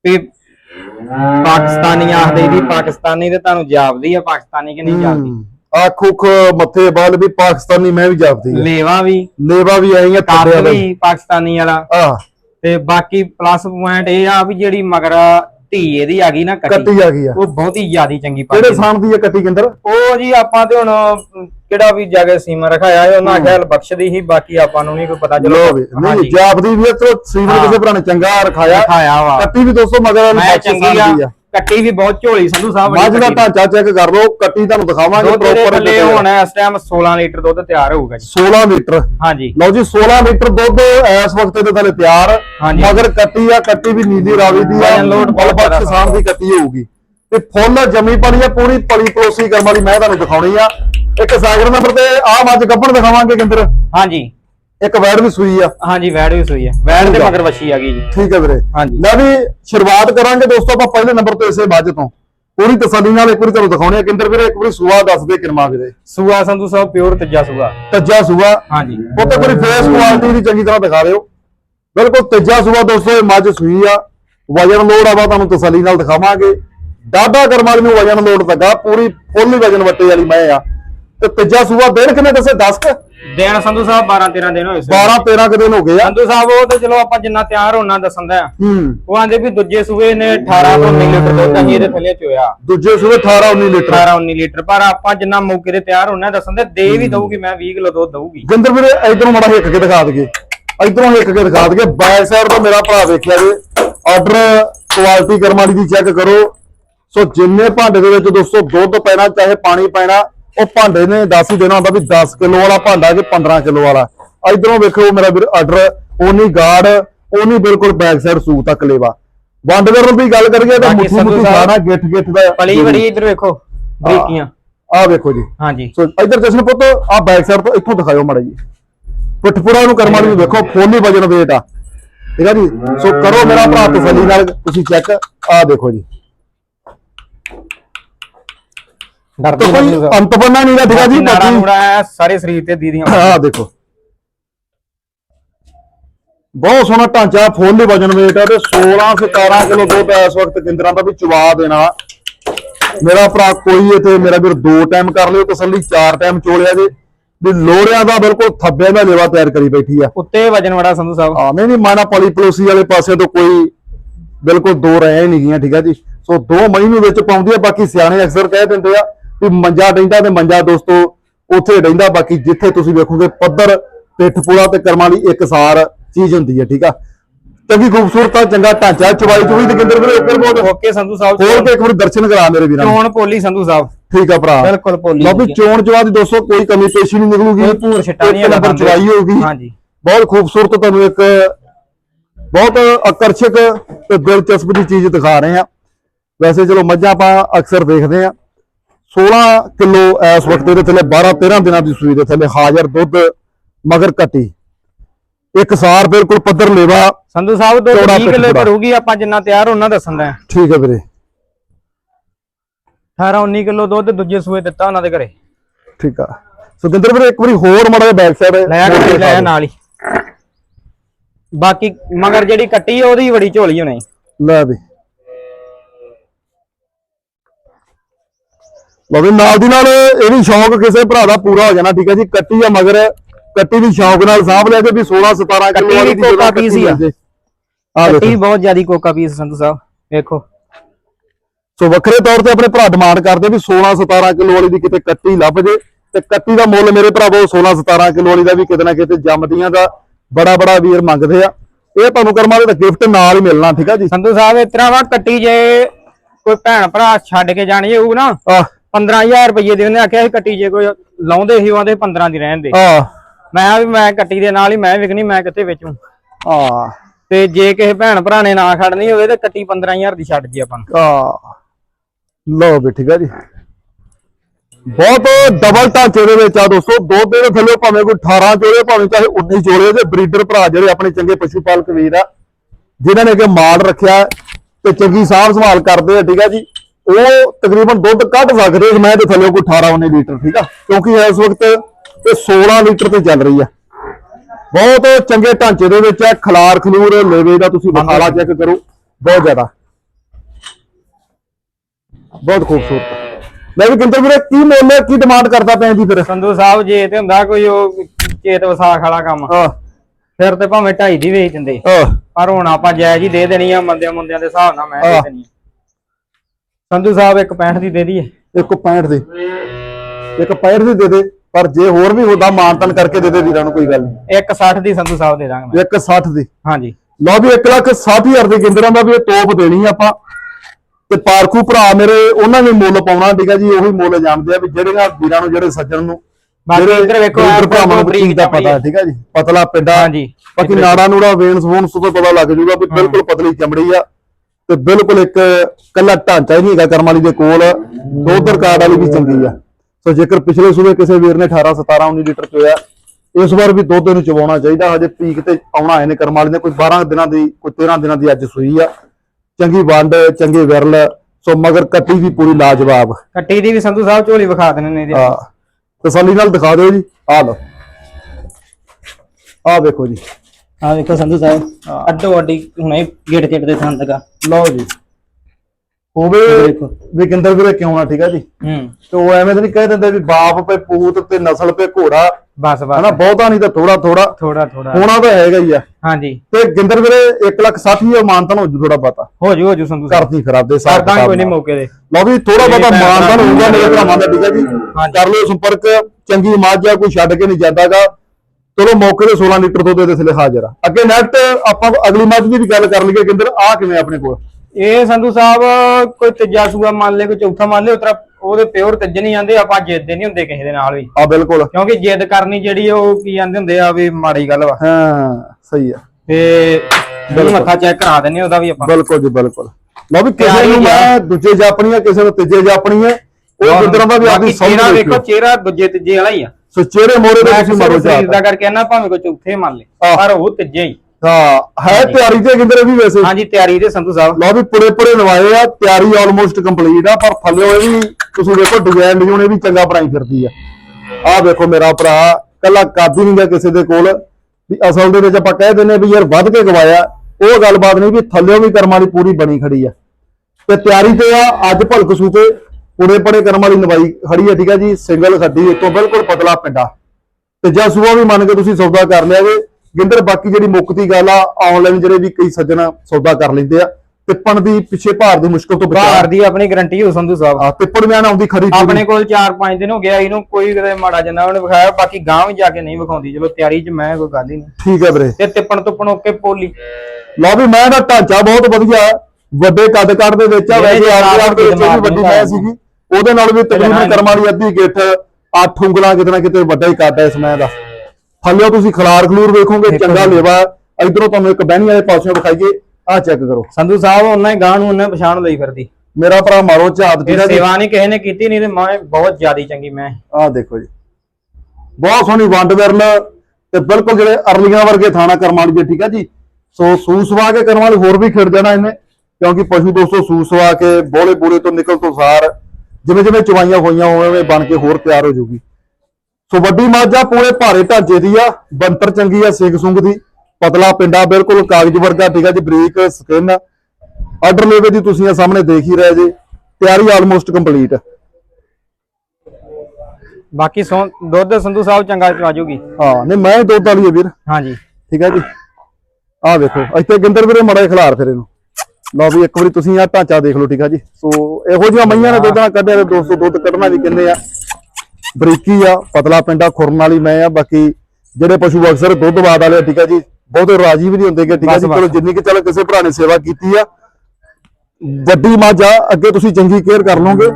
ਵੀ ਪਾਕਿਸਤਾਨੀ ਆਖਦੇ ਦੀ ਪਾਕਿਸਤਾਨੀ ਤੇ ਤੁਹਾਨੂੰ ਜਾਪਦੀ ਆ ਪਾਕਿਸਤਾਨੀ ਕਿ ਨਹੀਂ ਜਾਪਦੀ। ਅੱਖ ਉੱਖ ਮੱਥੇ ਬਾਲ ਵੀ ਪਾਕਿਸਤਾਨੀ ਮੈਂ ਵੀ ਜਾਪਦੀ ਆ ਲੇਵਾ ਵੀ। ਲੇਵਾ ਵੀ ਆਈ ਆ ਕੱਦ ਥੱਲੇ ਵੀ ਪਾਕਿਸਤਾਨੀ ਵਾਲਾ। ਆ ਤੇ ਬਾਕੀ ਪਲੱਸ ਪੁਆਇੰਟ ਇਹ ਆ ਵੀ ਜਿਹੜੀ ਮਗਰ ਧੀ ਇਹਦੀ ਆ ਗਈ ਨਾ ਕੱਟੀ। ਆ ਗਈ ਆ। ਉਹ ਬਹੁਤ ਹੀ ਜ਼ਿਆਦੀ ਚੰਗੀ ਕਿਹੜੇ ਪਾਈ ਸਾਨ ਦੀ ਆ ਕੱਟੀ ਗਿੰਦਰ ਉਹ ਜੀ ਆਪਾਂ ਤੇ ਹੁਣ ਕਿਹੜਾ ਵੀ ਜਗ੍ਹਾ ਸੀਮਾ ਰਖਾਇਆ ਹੈ ਉਹਨਾਂ ਖਿਆਲ ਬਖਸ਼ਦੀ ਸੀ ਬਾਕੀ ਆਪਾਂ ਨੂੰ ਨਹੀਂ ਕੋਈ ਪਤਾ ਚਲੋ। ਨਹੀਂ ਜਾਪਦੀ ਵੀ ਸੀਵਨ ਹਾਂ। ਕਿਸੇ ਭਰਾ ਨੇ ਚੰਗਾ ਰਖਾਇਆ। ਕੱਟੀ ਵੀ ਦੋਸਤੋ ਮਗਰ ਚੰਗੀ ਆ। ਕੱਟੀ ਵੀ ਬਹੁਤ ਝੋਲੀ ਸੰਧੂ ਸਾਹਿਬ ਮੱਝ ਦਾ ਢਾਂਚਾ ਚੈੱਕ ਕਰ ਲਓ ਕੱਟੀ ਤੁਹਾਨੂੰ ਦਿਖਾਵਾਂਗੇ ਪ੍ਰੋਪਰ ਥੱਲੇ ਹੁਣ ਇਸ ਟਾਈਮ 16 ਲੀਟਰ ਦੁੱਧ ਤਿਆਰ ਹੋਊਗਾ ਜੀ। 16 ਲੀਟਰ? ਹਾਂਜੀ। ਲਓ ਜੀ 16 ਲੀਟਰ ਦੁੱਧ ਇਸ ਵਕਤ ਦੇ ਥੱਲੇ ਤਿਆਰ। ਮਗਰ ਕੱਟੀ ਆ ਕੱਟੀ ਵੀ ਨੀਲੀ ਰਾਵੀ ਦੀ ਆ। ਜ਼ਿਆਦਾ। ਕਿਸਾਨ ਦੀ ਕੱਟੀ ਹੋਊਗੀ। ਤੇ ਫੁੱਲ ਜਮੀ ਪਲੀ ਆ ਪੂਰੀ ਪਲੀ ਪਲੋਸੀ ਕਰਮ ਵਾਲੀ ਮੈਂ ਤੁਹਾਨੂੰ ਦਿਖਾਉਣੀ ਆ। ਇੱਕ ਸਾਗਰ ਨੰਬਰ ਤੇ ਆ ਮੱਝ ਗੱਭਣ ਦਿਖਾਵਾਂਗੇ ਕਿੰਦਰ ਹਾਂਜੀ। ਇੱਕ ਵੈੜ ਵੀ ਸੂਈ ਆ। ਹਾਂਜੀ ਵੈੜ ਵੀ ਸੋਈ ਹੈ ਵੈੜ ਆ। ਮਗਰ ਵੱਛੀ ਆ ਗਈ ਜੀ। ਠੀਕ ਹੈ ਵੀਰੇ। ਹਾਂਜੀ। ਲੈ ਵੀ ਸ਼ੁਰੂਆਤ ਕਰਾਂਗੇ ਦੋਸਤੋ ਆਪਾਂ ਪਹਿਲੇ ਨੰਬਰ ਤੇ ਇਸੇ ਮੱਝ ਤੋਂ ਪੂਰੀ ਤਸੱਲੀ ਨਾਲ ਇੱਕ ਵਾਰੀ ਤੁਹਾਨੂੰ ਦਿਖਾਉਣੇ ਆ। ਕਿੰਦਰ ਵੀਰੇ ਇੱਕ ਵਾਰੀ ਸੂਆ ਦੱਸ ਦੇ ਕਿਰਮਾ ਵੀਰੇ। ਸੂਆ ਸੰਧੂ ਸਾਹਿਬ ਪਿਓਰ ਤੀਜਾ ਸੂਆ। ਤੱਜਾ ਸੂਆ। ਹਾਂਜੀ। ਉੱਤੇ ਕੋਈ ਫੇਸ ਕੁਆਲਿਟੀ ਦੀ ਚੰਗੀ ਤਰ੍ਹਾਂ ਦਿਖਾ ਦਿਓ। ਬਿਲਕੁਲ ਤੇਜਾ ਸੂਆ ਦੋਸਤੋ ਇਹ ਮੱਝ ਸੂਈ ਆ। ਵਜਨ ਲੋਡ ਆਵਾ ਤੁਹਾਨੂੰ ਤਸੱਲੀ ਨਾਲ ਦਿਖਾਵਾਂਗੇ। ਡਾਡਾ ਕਰਮਾਲੀ ਨੂੰ ਵਜਨ ਲੋਡ ਲੱਗਾ ਪੂਰੀ ਫੁੱਲ ਵਜਨ ਵੱਟੇ ਵਾਲੀ ਮੈਂ ਆ। ਤੇ ਤੇਜਾ ਸੂਆ ਦਿਨ ਕਿੰਨੇ ਦੱਸੇ? 10 ਕ। ਦਿਨ ਸੰਧੂ ਸਾਹਿਬ 12 13 ਦਿਨ ਹੋਏ ਸੀ। 12 13 ਕ ਦਿਨ ਹੋ ਗਏ ਆ। ਸੰਧੂ ਸਾਹਿਬ ਉਹ ਤੇ ਚਲੋ ਆਪਾਂ ਜਿੰਨਾ ਤਿਆਰ ਹੋਣਾ ਦੱਸਣ ਦਾ। ਆ। ਹੂੰ। ਉਹ ਆਂਦੇ ਵੀ ਦੂਜੇ ਸੂਏ ਨੇ 18 ਤੋਂ 19 ਲੀਟਰ ਦੁੱਧ ਅਸੀਂ ਇਹਦੇ ਥੱਲੇ ਚੋਇਆ। ਦੂਜੇ ਸੂਏ 18 19 ਲੀਟਰ। 18 19 ਲੀਟਰ। ਪਰ ਆਪਾਂ ਜਿੰਨਾ ਮੌਕੇ ਤੇ ਤਿਆਰ ਹੋਣਾ ਦੱਸਣ ਦੇ ਦੇ ਵੀ ਦਊਗੀ ਮੈਂ 20 ਕਿਲੋ ਦੁੱਧ ਦਊਗੀ। ਜਿੰਦਰ ਵੀਰੇ ਇਧਰੋਂ ਮਾੜਾ ਹਿੱਕ ਕੇ ਦਿਖਾ ਦਈਏ। ਇਧਰੋਂ ਹਿੱਕ ਕੇ ਦਿਖਾ ਦਈਏ। ਬੈਕ ਸਾਈਡ ਤੋਂ ਮੇਰਾ ਭਰਾ ਵੇਖਿਆ ਜੇ। ਆਰਡਰ ਕੁਆਲਿਟੀ ਕਰਮਾਲੀ ਦੀ ਚੈੱਕ ਕਰੋ। ਸੋ ਜਿੰਨੇ ਭਾਂਡੇ ਦੇ ਵਿੱਚ ਦੋਸਤੋ ਦੁੱਧ ਪੈਣਾ ਚਾਹੇ ਪਾਣੀ ਪੈਣਾ ਉਹ ਭਾਂਡੇ ਨੇ ਦੱਸ ਹੀ ਦੇਣਾ ਹੁੰਦਾ ਵੀ 10 ਕਿਲੋ ਵਾਲਾ ਭਾਂਡਾ ਕਿ 15 ਕਿਲੋ ਵਾਲਾ। ਇਧਰੋਂ ਵੇਖੋ ਮੇਰਾ ਵੀਰ ਆਰਡਰ ਓਨੀ ਗਾਰਡ ਓਨੀ ਬਿਲਕੁਲ ਬੈਕ ਸਾਈਡ ਸੂ ਤੱਕ ਲੇਵਾ ਵੰਡ ਕਰਨ ਦੀ ਗੱਲ ਕਰੀਏ ਤਾਂ ਬਾਕੀ ਮੁੱਠੀ ਮੁੱਠੀ ਖਾਣਾ ਗਿੱਠ ਗਿੱਠ ਦਾ ਪਲੀ ਬੜੀ ਇੱਧਰ ਵੇਖੋ ਬਰੀਕੀਆਂ। ਆ ਵੇਖੋ ਜੀ। ਹਾਂਜੀ। ਸੋ ਇਧਰ ਜਸ਼ਨ ਪੁੱਤ ਆ ਬੈਕ ਸਾਈਡ ਤੋਂ ਇੱਥੋਂ ਦਿਖਾਇਓ ਮਾੜਾ ਜੀ। ਪਿੱਠਪੁਰਾ ਨੂੰ ਕਰਮਾਂ ਨੂੰ ਵੇਖੋ ਫੋਲੀ ਵਜਨ ਵੇਟ ਆ। ਠੀਕ ਆ ਜੀ? ਸੋ ਕਰੋ ਮੇਰਾ ਭਰਾ ਤਸੱਲੀ ਨਾਲ ਤੁਸੀਂ ਚੈੱਕ ਆ ਦੇਖੋ ਜੀ। ਆ ਨਾੜਾ ਬਾਕੀ ਨੂੜਾ ਸਾਰੇ ਸਰੀਰ ਤੇ ਦੀਦੀਆਂ ਆਹ ਦੇਖੋ। ਬਹੁਤ ਸੋਹਣਾ ਢਾਂਚਾ ਫੁੱਲ ਵਜਨ weight ਹੈ ਤੇ 16 17 ਕਿਲੋ ਦੁੱਧ ਇਸ ਵਕਤ ਕਿੰਦਰਾਂ ਦਾ ਵੀ ਚਵਾ ਦੇਣਾ। ਮੇਰਾ ਭਰਾ ਕੋਈ ਇਥੇ ਮੇਰਾ ਵੀਰ ਦੋ ਟਾਈਮ ਕਰ ਲਿਓ ਤਸੱਲੀ ਚਾਰ ਟਾਈਮ ਚੋਲਿਆ ਜੇ। ਵੀ ਲੋੜਿਆਂ ਦਾ ਬਿਲਕੁਲ ਥੱਬੇ ਦਾ ਲੇਵਾ ਤਿਆਰ ਕਰੀ ਬੈਠੀ ਆ। ਉੱਤੇ ਵਜਨ ਬੜਾ ਸੰਧੂ ਸਾਹਿਬ। ਆ ਨਹੀਂ ਨਹੀਂ ਮਾਨਾ ਪਲੀ ਪਲੋਸੀ ਵਾਲੇ ਪਾਸੇ ਤੋਂ ਕੋਈ ਬਿਲਕੁਲ ਦੋ ਰਹਿ ਨਹੀਂ ਗਈਆਂ ਠੀਕ ਆ ਜੀ। ਸੋ ਦੋ ਮਈ ਨੂੰ ਵਿੱਚ ਪਾਉਂਦੀ ਆ ਬਾਕੀ ਸਿਆਣੇ ਅਕਸਰ ਕਹਿ ਦਿੰਦੇ ਆ ਵੀ ਮੰਜਾ ਡੈਂਦਾ ਤੇ ਮੰਜਾ ਦੋਸਤੋ ਉੱਥੇ ਡੈਂਦਾ ਬਾਕੀ ਜਿੱਥੇ ਤੁਸੀਂ ਵੇਖੋਗੇ ਪੱਧਰ ਪਿੱਠ ਪੂੜਾ ਤੇ ਕਰਮਾਂ ਲਈ ਇੱਕਸਾਰ ਚੀਜ਼ ਹੁੰਦੀ ਹੈ ਠੀਕ ਆ? ਚੰਗੀ ਖੂਬਸੂਰਤ ਆ ਚੰਗਾ ਢਾਂਚਾ ਚਵਾਈ ਚੁਈ ਤੇ ਕਿੰਦਰ ਵੀਰੇ ਉੱਪਰ ਬਹੁਤ ਓਕੇ ਸੰਧੂ ਸਾਹਿਬ ਹੋਰ ਤੇ ਇੱਕ ਵਾਰ ਦਰਸ਼ਨ ਕਰਾ ਮੇਰੇ ਵੀਰਾਂ ਚੋਣ ਪੋਲੀ ਸੰਧੂ ਸਾਹਿਬ। ਠੀਕ ਆ ਭਰਾ। ਬਿਲਕੁਲ ਪੋਲੀ। ਵੀ ਚੋਣ ਚਵਾ ਦੀ ਦੋਸਤੋ ਕੋਈ ਕਮੀ ਪੇਸ਼ੀ ਨਹੀਂ ਨਿਕਲੂਗੀ। ਕੋਈ ਭੂਰ ਛਿੱਟਾ ਨਹੀਂ ਇੱਕ ਨੰਬਰ ਚਵਾਈ ਹੋਊਗੀ। ਹਾਂਜੀ। ਬਹੁਤ ਖੂਬਸੂਰਤ ਤੁਹਾਨੂੰ ਇੱਕ ਬਹੁਤ ਆਕਰਸ਼ਕ ਤੇ ਦਿਲਚਸਪ ਦੀ ਚੀਜ਼ ਦਿਖਾ ਰਹੇ ਆ ਵੈਸੇ ਚਲੋ ਮੱਝਾਂ ਆਪਾਂ ਅਕਸਰ ਦੇਖਦੇ ਆ 16 ਕਿਲੋ ਇਸ ਵਕਤ ਦੇ ਥੱਲੇ 12 13 ਦਿਨਾਂ ਦੀ ਸੂਈ ਦੇ ਥੱਲੇ ਹਾਜ਼ਰ ਦੁੱਧ ਮਗਰ ਕੱਟੀ ਇੱਕ ਸਾਰ ਬਿਲਕੁਲ ਪੱਧਰ ਲੇਵਾ ਸੰਧੂ ਸਾਹਿਬ ਦੋ ਚੌੜਾ 20 ਕਿਲੋ ਕਰੂਗੀ ਆਪਾਂ ਜਿੰਨਾ ਤਿਆਰ ਉਹਨਾਂ ਦੱਸਣ ਠੀਕ ਹੈ ਵੀਰੇ। 18 19 ਕਿਲੋ ਦੁੱਧ ਦੂਜੇ ਸੂਏ ਦਿੱਤਾ ਉਹਨਾਂ ਦੇ ਘਰੇ। ਠੀਕ ਆ। ਸੁਖਿੰਦਰ ਵੀਰੇ ਇੱਕ ਵਾਰੀ ਹੋਰ ਮਾੜਾ ਜਿਹਾ ਬੈਕ ਸਾਈਡ ਲੈ ਲੈ ਨਾਲ ਹੀ। ਬਾਕੀ ਮਗਰ ਜਿਹੜੀ ਕੱਟੀ ਉਹਦੀ ਬੜੀ ਝੋਲੀ ਹੋਣੀ। ਲੈ ਵੀ। ਲਓ ਵੀ ਨਾਲ ਦੀ ਨਾਲ ਇਹ ਵੀ ਸ਼ੌਂਕ ਕਿਸੇ ਭਰਾ ਦਾ ਪੂਰਾ ਹੋ ਜਾਣਾ ਠੀਕ ਹੈ ਜੀ? ਕੱਟੀ ਆ ਮਗਰ ਕੱਟੀ ਵੀ ਸ਼ੌਂਕ ਨਾਲ ਸਾਂਭ ਲਿਆ ਕਿ ਵੀ 16 17 ਕਿਲੋ ਵਾਲੀ ਕੋਕਾ ਪੀਸ ਹੀ ਆ। ਆਹ ਕੱਟੀ ਬਹੁਤ ਜ਼ਿਆਦੀ ਕੋਕਾ ਪੀਸ ਸੰਧੂ ਸਾਹਿਬ ਵੇਖੋ। ਸੋ ਵੱਖਰੇ ਤੌਰ ਤੇ ਆਪਣੇ ਭਰਾ ਡਿਮਾਂਡ ਕਰਦੇ ਵੀ 16 17 ਕਿਲੋ ਵਾਲੀ ਦੀ ਕਿਤੇ ਕੱਟੀ ਲੱਭ ਜੇ ਤੇ ਕੱਟੀ ਦਾ ਮੁੱਲ ਮੇਰੇ ਭਰਾਵੋ 16 17 ਕਿਲੋ ਵਾਲੀ ਦਾ ਵੀ ਕਿਤੇ ਨਾ ਕਿਤੇ ਜੰਮਦੀਆਂ ਦਾ ਬੜਾ ਬੜਾ ਵੀਰ ਮੰਗਦੇ ਆ। ਇਹ ਤੁਹਾਨੂੰ ਕਰਮਾਂ ਦੇ ਗਿਫਟ ਨਾਲ ਹੀ ਮਿਲਣਾ ਠੀਕ ਆ ਜੀ? ਸੰਧੂ ਸਾਹਿਬ ਇਸ ਤਰ੍ਹਾਂ ਵਾ ਕੱਟੀ ਜੇ ਕੋਈ ਭੈਣ ਭਰਾ ਛੱਡ ਕੇ ਜਾਣੀ ਹੋਊ ਨਾ 15000 ਰੁਪਏ ਦੇ। ਉਹਨੇ ਆਖਿਆ ਸੀ ਕੱਟੀ ਜੇ ਕੋਈ ਲਾਉਂਦੇ ਸੀ ਉਹਦੇ 15 ਦੀ ਰਹਿਣ ਦੇ। ਆਹ ਮੈਂ ਕਿਹਾ ਵੀ ਮੈਂ ਕੱਟੀ ਦੇ ਨਾਲ ਹੀ ਮੈਂ ਵਿਕਣੀ ਮੈਂ ਕਿੱਥੇ ਵੇਚੂ? ਆਹ ਤੇ ਜੇ ਕਿਸੇ ਭੈਣ ਭਰਾ ਨੇ ਨਾ ਖੜਨੀ ਹੋਵੇ ਤੇ ਕੱਟੀ 15000 ਦੀ ਛੱਡ ਜੀ ਆਪਾਂ। ਨੂੰ। ਆ ਲਓ ਵੀ ਠੀਕ ਆ ਜੀ। ਬਹੁਤ ਡਬਲ ਢਾਂਚੇ ਦੇ ਵਿੱਚ ਆ ਦੋਸਤੋ। ਦੁੱਧ ਦੇ ਥੱਲੇ ਭਾਵੇਂ ਕੋਈ 18 ਚੋਲੇ ਭਾਵੇਂ ਚਾਹੇ 19 ਚੋਲੇ ਤੇ ਬਰੀਡਰ ਭਰਾ ਜਿਹੜੇ ਆਪਣੇ ਚੰਗੇ ਪਸ਼ੂ ਪਾਲਕ ਵੀਰ ਆ ਜਿਨ੍ਹਾਂ ਨੇ ਕਿ ਮਾਲ ਰੱਖਿਆ ਤੇ ਚੰਗੀ ਸਾਂਭ ਸੰਭਾਲ ਕਰਦੇ ਆ ਠੀਕ ਆ ਜੀ। ਉਹ ਤਕਰੀਬਨ ਦੁੱਧ ਕੱਢ ਸਕਦੇ ਮੈਂ ਦੇ ਥੱਲੇ ਕੋਈ 18 19 ਲੀਟਰ ਠੀਕ ਆ? ਕਿਉਂਕਿ ਇਸ ਵਕਤ ਇਹ 16 ਲੀਟਰ ਤੇ ਚੱਲ ਰਹੀ ਆ। ਬਹੁਤ ਚੰਗੇ ਢਾਂਚੇ ਦੇ ਵਿੱਚ ਹੈ ਖਲਾਰ ਖਲੂਰ ਲੇਵੇ ਦਾ ਤੁਸੀਂ ਬਖਾਲਾ ਚੈੱਕ ਕਰੋ ਬਹੁਤ ਜ਼ਿਆਦਾ। ਬਹੁਤ ਖੂਬਸੂਰਤ। ਮੈਂ ਵੀ ਕਿੰਦਰ ਵੀਰੇ ਕੀ ਮੁੱਲ ਹੈ, ਕੀ ਡਿਮਾਂਡ ਕਰਦਾ ਪਿਆ ਜੀ ਫਿਰ? ਸੰਧੂ ਸਾਹਿਬ ਜੇ ਤੇ ਹੁੰਦਾ ਕੋਈ ਉਹ ਚੇਤ ਵਿਸਾਖ ਵਾਲਾ ਕੰਮ ਹਾਂ। ਫਿਰ ਤੇ ਭਾਵੇਂ ਢਾਈ ਦੀ ਵੇਚ ਦਿੰਦੇ। ਹਾਂ। ਪਰ ਹੁਣ ਆਪਾਂ ਜਾਇਜ਼ ਹੀ ਦੇ ਦੇਣੀ ਆ ਮੰਦਿਆਂ ਮੁੰਦਿਆਂ ਦੇ ਹਿਸਾਬ ਨਾਲ ਮੈਂ ਦੇ। ਦੇਣੀ ਆ। ਸੰਧੂ ਸਾਹਿਬ ਇੱਕ 65 ਦੀ ਦੇ ਦਈਏ। ਇੱਕ 65 ਦੀ। ਇੱਕ 65 ਦੀ ਦੇ ਦੇ ਪਰ ਜੇ ਹੋਰ ਵੀ ਹੁੰਦਾ ਮਾਨਤਨ ਕਰਕੇ ਦੇ ਦੇ ਵੀਰਾਂ ਨੂੰ ਕੋਈ ਗੱਲ ਨਹੀਂ। ਇੱਕ 60 ਦੀ ਸੰਧੂ ਸਾਹਿਬ ਦੇ ਦਾਂਗੇ ਮੈਂ। ਇੱਕ 60 ਦੀ। ਹਾਂਜੀ। ਲਓ ਵੀ 1 ਲੱਖ 60 ਹਜ਼ਾਰ ਦੇ ਗਿੰਦਰਾਂ ਦਾ ਵੀ ਇਹ ਤੋਪ ਦੇਣੀ ਆਪਾਂ। ਤੇ ਪਾਰਖੂ ਭਰਾ ਮੇਰੇ ਉਹਨਾਂ ਨੇ ਮੁੱਲ ਪਾਉਣਾ ਠੀਕ ਆ ਜੀ ਉਹੀ ਮੁੱਲ ਜਾਣਦੇ ਆ ਵੀ ਜਿਹੜੀਆਂ ਵੀਰਾਂ ਨੂੰ ਜਿਹੜੇ ਸੱਜਣ ਨੂੰ ਬਾਕੀ ਇੱਧਰ ਵੇਖੋ ਭਰਾਵਾਂ ਨੂੰ ਚੀਜ਼ ਦਾ ਪਤਾ। ਠੀਕ ਆ ਜੀ ਪਤਲਾ ਪਿੰਡਾ। ਹਾਂਜੀ। ਬਾਕੀ ਨਾੜਾ ਨੂੜਾ ਵੇਨਸ ਵੂਨਸ ਤੋਂ ਪਤਾ ਲੱਗ ਜੂਗਾ ਵੀ ਬਿਲਕੁਲ ਪਤਲੀ ਚਮੜੀ ਆ। ਤੇ ਬਿਲਕੁਲ ਇੱਕ ਕੱਲਾ ਢਾਂਚਾ ਹੀ ਨਹੀਂ ਹੈਗਾ ਕਰਮ ਵਾਲੀ ਦੇ ਕੋਲ। ਦੋਧਰ ਕਾਰਡ ਵਾਲੀ ਵੀ ਚੰਗੀ ਆ। ਸੋ ਜੇਕਰ ਪਿਛਲੇ ਸੂਬੇ ਕਿਸੇ ਵੀਰ ਨੇ 18 17 19 ਲੀਟਰ ਚੋਇਆ ਇਸ ਵਾਰ ਵੀ ਦੁੱਧ ਨੂੰ ਚਵਾਉਣਾ ਚਾਹੀਦਾ। ਹਜੇ ਪੀਕ ਤੇ ਆਉਣਾ ਹੈ ਨੇ ਕਰਮ ਵਾਲੀ ਨੇ। ਕੋਈ 12 ਦਿਨਾਂ ਦੀ ਕੋਈ 13 ਦਿਨਾਂ ਦੀ ਅੱਜ ਸੂਈ ਆ। ਚੰਗੀ ਵੰਡ ਚੰਗੇ ਵਿਰਲ। ਸੋ ਮਗਰ ਕੱਟੀ ਵੀ ਪੂਰੀ ਲਾਜਵਾਬ। ਕੱਟੀ ਦੀ ਵੀ ਸੰਧੂ ਸਾਹਿਬ ਝੋਲੀ ਵਿਖਾ ਦੇਣੇ ਨੇ ਇਹਦੇ। ਆ ਤਸੱਲੀ ਨਾਲ ਦਿਖਾ ਦਿਓ ਜੀ। ਆ ਲਓ। ਆ ਵੇਖੋ ਜੀ। ਆ ਵੇਖੋ ਸੰਧੂ ਸਾਹਿਬ ਅੱਡੋ ਅੱਡੀ ਹੁਣੇ ਗੇਟ ਗੇਟ ਦੇ ਥਾਂ ਤੱਕ ਲਓ ਜੀ। ਹੋਵੇ ਦੇਖੋ ਵੀ ਕਿੰਦਰ ਵੀਰੇ ਕਿਉਂ ਨਾ ਠੀਕ ਆ ਜੀ? ਹੂੰ। ਤੇ ਉਹ ਐਵੇਂ ਤਾਂ ਨਹੀਂ ਕਹਿ ਦਿੰਦੇ ਵੀ ਬਾਪ ਪੇ ਪੂਤ ਤੇ ਨਸਲ ਪੇ ਘੋੜਾ। ਬਸ ਹਨਾ ਬਸ ਬਹੁਤਾ ਨਹੀਂ ਤਾਂ ਥੋੜਾ ਥੋੜਾ ਥੋੜਾ ਥੋੜਾ ਹੋਣਾ ਤਾਂ ਹੈਗਾ ਹੀ ਆ। ਹਾਂਜੀ। ਤੇ ਗਿੰਦਰ ਵੀਰੇ 1 ਲੱਖ 60 ਹਜ਼ਾਰ ਮਾਨਤਨ ਹੋ ਜੂ ਥੋੜਾ ਪਤਾ ਹੋ ਜੂ ਹੋ ਜੂ ਸੰਧੂ ਸਾਹਿਬ। ਕਰਦੀ ਫਿਰ ਆਪਦੇ ਕਰ ਹਿਸਾਬ ਦਾਂਗੇ ਕੋਈ ਨਹੀਂ। ਮੌਕੇ ਦੇ। ਲਓ ਵੀ ਥੋੜਾ ਭਰਾ ਮਾਨਤਨ ਹੋਊਗਾ ਮੇਰੇ। ਭਰਾਵਾਂ ਦਾ ਠੀਕ ਹੈ ਜੀ। ਕਰ ਲਿਓ ਸੰਪਰਕ ਚੰਗੀ ਮੱਝ ਆ ਕੋਈ ਛੱਡ ਕੇ ਨਹੀਂ ਜਾਂਦਾਗਾ। ਚਲੋ ਮੌਕੇ ਤੇ 16 ਲੀਟਰ ਦੁੱਧ ਦੇ ਥੱਲੇ ਹਾਜ਼ਰ ਆ। ਅੱਗੇ ਨੈਕਸਟ ਆਪਾਂ ਅਗਲੀ ਮੱਝ ਦੀ ਵੀ ਗੱਲ ਕਰ ਲਈਏ ਕਿੰਦਰ ਆ ਕਿਵੇਂ ਆਪਣੇ ਕੋਲ? ਇਹ ਸੰਧੂ ਸਾਹਿਬ ਕੋਈ ਤੀਜਾ ਸੂਆ ਮੰਨ ਲੈ ਕੋਈ ਚੌਥਾ ਮੰਨ ਲੈ ਉਤਰਾ ਉਹਦੇ ਪਿਓਰ ਤੀਜੇ ਨਹੀਂ ਜਾਂਦੇ ਆਪਾਂ ਜਿੱਦਦੇ ਨਹੀਂ ਹੁੰਦੇ ਕਿਸੇ ਦੇ ਨਾਲ ਵੀ। ਆ ਬਿਲਕੁਲ। ਕਿਉਂਕਿ ਜਿੱਦ ਕਰਨੀ ਜਿਹੜੀ ਉਹ ਕੀ ਜਾਂਦੇ ਹੁੰਦੇ ਆ ਵੀ ਮਾੜੀ ਗੱਲ ਵਾ। ਹਾਂ ਸਹੀ ਆ। ਤੇ ਬਿਲ ਮੱਥਾ ਚੈੱਕ ਕਰਾ ਦਿੰਨੇ ਉਹਦਾ ਵੀ ਆਪਾਂ। ਬਿਲਕੁਲ ਜੀ ਬਿਲਕੁਲ। ਲਓ ਵੀ ਕਿਸੇ ਨੂੰ। ਮੈਂ ਦੂਜੇ ਜਾਪਣੀ ਆ ਕਿਸੇ ਨੂੰ ਤੀਜੇ ਜਾਪਣੀ ਉਹ ਜਿੱਦਾਂ ਦਾ ਵੀ ਆਪਣੀ ਸਮਝ ਵੇਖੋ ਚਿਹਰਾ ਦੂਜੇ ਤੀਜੇ ਵਾਲਾ ਹੀ ਆ। ਸੋ ਚਿਹਰੇ ਮੋਰੇ ਦੇ ਤੁਸੀਂ ਮਾਰੋ ਦਾ ਜਾ ਕਰਕੇ ਨਾ ਭਾਵੇਂ ਕੋਈ ਚੌਥੇ ਮੰਨ ਲੇ। ਪਰ ਉਹ ਤੀਜੇ ਹੀ। ਹਾਂ ਹੈ ਤਿਆਰੀ ਤੇ ਕਿੰਦਰ ਵੀ ਵੈਸੇ? ਹਾਂਜੀ ਤਿਆਰੀ ਦੇ ਸੰਧੂ ਸਾਹਿਬ। ਲਓ ਵੀ ਪੁੜੇ ਪੁੜੇ ਨਵਾਏ ਆ ਤਿਆਰੀ ਆਲਮੋਸਟ ਕੰਪਲੀਟ ਆ ਪਰ ਥੱਲੇ ਇਹ ਵੀ ਤੁਸੀਂ ਵੇਖੋ ਡਿਜ਼ਾਈਨ ਡਿਜ਼ਾਈਨ ਇਹ ਵੀ ਚੰਗਾ ਬਣਾਈ ਫਿਰਦੀ ਆ। ਆਹ ਵੇਖੋ ਮੇਰਾ ਭਰਾ ਕੱਲਾ ਕਾਦੀ ਨਹੀਂ ਗਾ ਕਿਸੇ ਦੇ ਕੋਲ। ਵੀ ਅਸਲ ਦੇ ਵਿੱਚ ਆਪਾਂ ਕਹਿ ਦਿੰਨੇ ਵੀ ਯਾਰ ਵੱਧ ਕੇ ਗਵਾਇਆ। ਉਹ ਗੱਲਬਾਤ ਨਹੀਂ ਵੀ ਥੱਲੇ ਵੀ ਕਰਮਾਂ ਵਾਲੀ ਪੂਰੀ ਬਣੀ ਖੜੀ ਆ। ਤੇ ਤਿਆਰੀ ਤੇ ਆ ਅੱਜ ਭਲਕ ਸੂਪੇ ਪੁੜੇ ਪੜੇ ਕਰਮ ਵਾਲੀ ਨਵਾਈ ਖੜੀ ਆ ਠੀਕ ਆ ਜੀ ਸਿੰਗਲ ਖੱਡੀ ਇਤੋਂ ਬਿਲਕੁਲ ਪਤਲਾ ਪਿੰਡਾ ਤੇ ਜਾਂ ਸੂਆ ਵੀ ਮੰਨ ਕੇ ਤੁਸੀਂ ਸੌਦਾ ਕਰ ਲਿਆ ਜੇ ਗਿੰਦਰ ਬਾਕੀ ਜਿਹੜੀ ਮੁੱਕਦੀ ਗੱਲ ਆ ਆਨਲਾਈਨ ਜਿਹੜੇ ਵੀ ਕਈ ਸੱਜਣ ਸੌਦਾ ਕਰ ਲੈਂਦੇ ਆ ਤਿੱਪਣ ਦੀ ਪਿੱਛੇ ਭਾਰ ਦੀ ਮੁਸ਼ਕਲ ਤੋਂ ਭਾਰ ਬਚਾ ਦੀ ਆਪਣੀ ਗਾਰੰਟੀ ਹੋ ਸੰਧੂ ਸਾਹਿਬ। ਆ ਤਿੱਪਣ ਮੈਂ ਆਉਂਦੀ ਖਰੀ ਪੂਰੀ। ਆਪਣੇ ਕੋਲ 4-5 ਦਿਨ ਹੋ ਗਿਆ ਇਹਨੂੰ ਕੋਈ ਕਦੇ ਮਾੜਾ ਜਨਾ ਉਹਨੇ ਵਿਖਾਇਆ ਬਾਕੀ ਗਾਂ ਵੀ ਜਾ ਕੇ ਨਹੀਂ ਵਿਖਾਉਂਦੀ ਚਲੋ ਤਿਆਰੀ 'ਚ ਮੈਂ ਕੋਈ ਗੱਲ ਹੀ ਨਹੀਂ। ਠੀਕ ਹੈ ਵੀਰੇ। ਤੇ ਤਿੱਪਣ ਤੁੱਪਣ ਓਕੇ ਪੋਲੀ। ਲਓ ਵੀ ਮੈਂ ਦਾ ਢਾਂਚਾ ਬਹੁਤ ਵਧੀਆ ਵੱਡੇ ਕੱਦ ਕੱਦ ਦੇ ਵਿੱਚ ਆ ਵੈਸੇ ਆਪ ਦੇ ਵਿੱਚ ਵੀ ਵੱਡੀ ਮੈਂ ਸੀਗੀ। ਉਹਦੇ ਨਾਲ ਵੀ ਤਕਰੀਬਨ ਕਰਮ ਵਾਲੀ ਅੱਧੀ ਗਿੱਠ ਅੱਠ ਉਂਗਲਾਂ ਕਿਤੇ ਨਾ ਕਿਤੇ ਵੱਡਾ ਹੀ ਕੱਦ ਹੈ ਇਸ ਮੈਂ ਦਾ। ਥੱਲੇ ਤੁਸੀਂ ਖਲਾਰ ਖਲੂਰ ਵੇਖੋਗੇ ਚੰਗਾ ਲੇਵਾ। ਇਧਰੋਂ ਤੁਹਾਨੂੰ ਇੱਕ ਬਹਿਣੀ ਵਾਲੇ ਪਾਸਿਓਂ ਵਿਖਾਈਏ ਆਹ ਚੈੱਕ ਕਰੋ। ਸੰਧੂ ਸਾਹਿਬ ਉਹਨਾਂ ਹੀ ਗਾਂ ਨੂੰ ਉਹਨਾਂ ਪਛਾਣ ਲਈ ਫਿਰਦੀ। ਮੇਰਾ ਭਰਾ ਮਾਰੋ ਝਾਤ ਜੀ ਸੇਵਾ ਨਹੀਂ ਕਿਸੇ ਨੇ ਕੀਤੀ ਨਹੀਂ ਤੇ ਮੈਂ ਬਹੁਤ ਜ਼ਿਆਦੀ ਚੰਗੀ ਮੈਂ। ਆਹ ਦੇਖੋ ਜੀ। ਬਹੁਤ ਸੋਹਣੀ ਵੰਡ ਵਿਰਲ ਤੇ ਬਿਲਕੁਲ ਜਿਹੜੇ ਅਰਲੀਆਂ ਵਰਗੇ ਥਾਣਾ ਕਰਮ ਵਾਲੀ ਦੇ ਠੀਕ ਹੈ ਜੀ। ਸੋ ਸੂਸਵਾ ਕੇ ਕਰਮ ਵਾਲੀ ਹੋਰ ਵੀ ਖਿੜ ਜਾਣਾ ਇਹਨੇ ਕਿਉਂਕਿ ਪਸ਼ੂ ਦੋਸਤੋ ਸੂਸਵਾ ਕੇ ਬੋਲੇ ਬੋਲੇ ਤੋਂ ਨਿਕਲ ਤੋਂ ਸਾਰ ਜਿਵੇਂ ਜਿਵੇਂ ਚਵਾਈਆਂ ਹੋਈਆਂ ਉਵੇਂ ਬਣ ਕੇ ਹੋਰ ਤਿਆਰ ਹੋ ਜੂਗੀ। ਸੋ ਵੱਡੀ ਮੱਝ ਆ ਪੂਰੇ ਭਾਰੇ ਢਾਂਚੇ ਦੀ ਆ ਬੰਤਰ ਚੰਗੀ ਆ ਸਿੰਘ ਸੁੰਗ ਦੀ ਪਤਲਾ ਪਿੰਡਾ ਬਿਲਕੁਲ ਕਾਗਜ਼ ਵਰਗਾ ਠੀਕ ਆ ਜੀ ਬਰੀਕ ਸਕਿਨ। ਆਰਡਰ ਲੈਵੇ ਦੀ ਤੁਸੀਂ ਆ ਸਾਹਮਣੇ ਦੇਖ ਹੀ ਰਹੇ ਜੀ ਤਿਆਰੀ ਆਲਮੋਸਟ ਕੰਪਲੀਟ ਬਾਕੀ ਸੋ ਦੁੱਧ ਸੰਧੂ ਸਾਹਿਬ ਚੰਗਾ ਚਵਾ ਜੂਗੀ। ਹਾਂ ਨਹੀਂ ਮੈਂ ਦੁੱਧ ਵਾਲੀ ਆ ਵੀਰ। ਹਾਂਜੀ। ਠੀਕ ਹੈ ਜੀ। ਆਹ ਵੇਖੋ ਇੱਥੇ ਗਿੰਦਰ ਵੀਰੇ ਮੜਾ ਖਿਲਾਰ ਫਿਰ ਇਹਨੂੰ। ਲਓ ਵੀ ਇੱਕ ਵਾਰੀ ਤੁਸੀਂ ਆਹ ਢਾਂਚਾ ਦੇਖ ਲਓ ਠੀਕ ਆ ਜੀ। ਸੋ ਇਹੋ ਜਿਹੀਆਂ ਮਈਆਂ ਨੇ ਦੁੱਧ ਕੱਢਿਆ ਤੇ 200 ਦੁੱਧ ਕੱਢਣਾ ਵੀ ਕਹਿੰਦੇ ਆ? ਬਰੀਕੀ ਆ ਪਤਲਾ ਪਿੰਡਾ ਖੁਰਨ ਵਾਲੀ ਮੈਂ ਆ ਬਾਕੀ ਜਿਹੜੇ ਪਸ਼ੂ ਅਕਸਰ ਦੁੱਧ ਬਾਦ ਵਾਲੇ ਆ, ਠੀਕ ਆ ਜੀ ਬਹੁਤੇ ਰਾਜੀ ਵੀ ਨਹੀਂ ਹੁੰਦੇ ਕਿ ਠੀਕ ਆ ਜੀ। ਚਲੋ ਜਿੰਨੀ ਕਿ ਚਲ ਕਿਸੇ ਭਰਾ ਨੇ ਸੇਵਾ ਕੀਤੀ ਆ ਵੱਡੀ ਮੱਝ ਆ ਅੱਗੇ ਤੁਸੀਂ ਚੰਗੀ ਕੇਅਰ ਕਰ ਲਓਗੇ।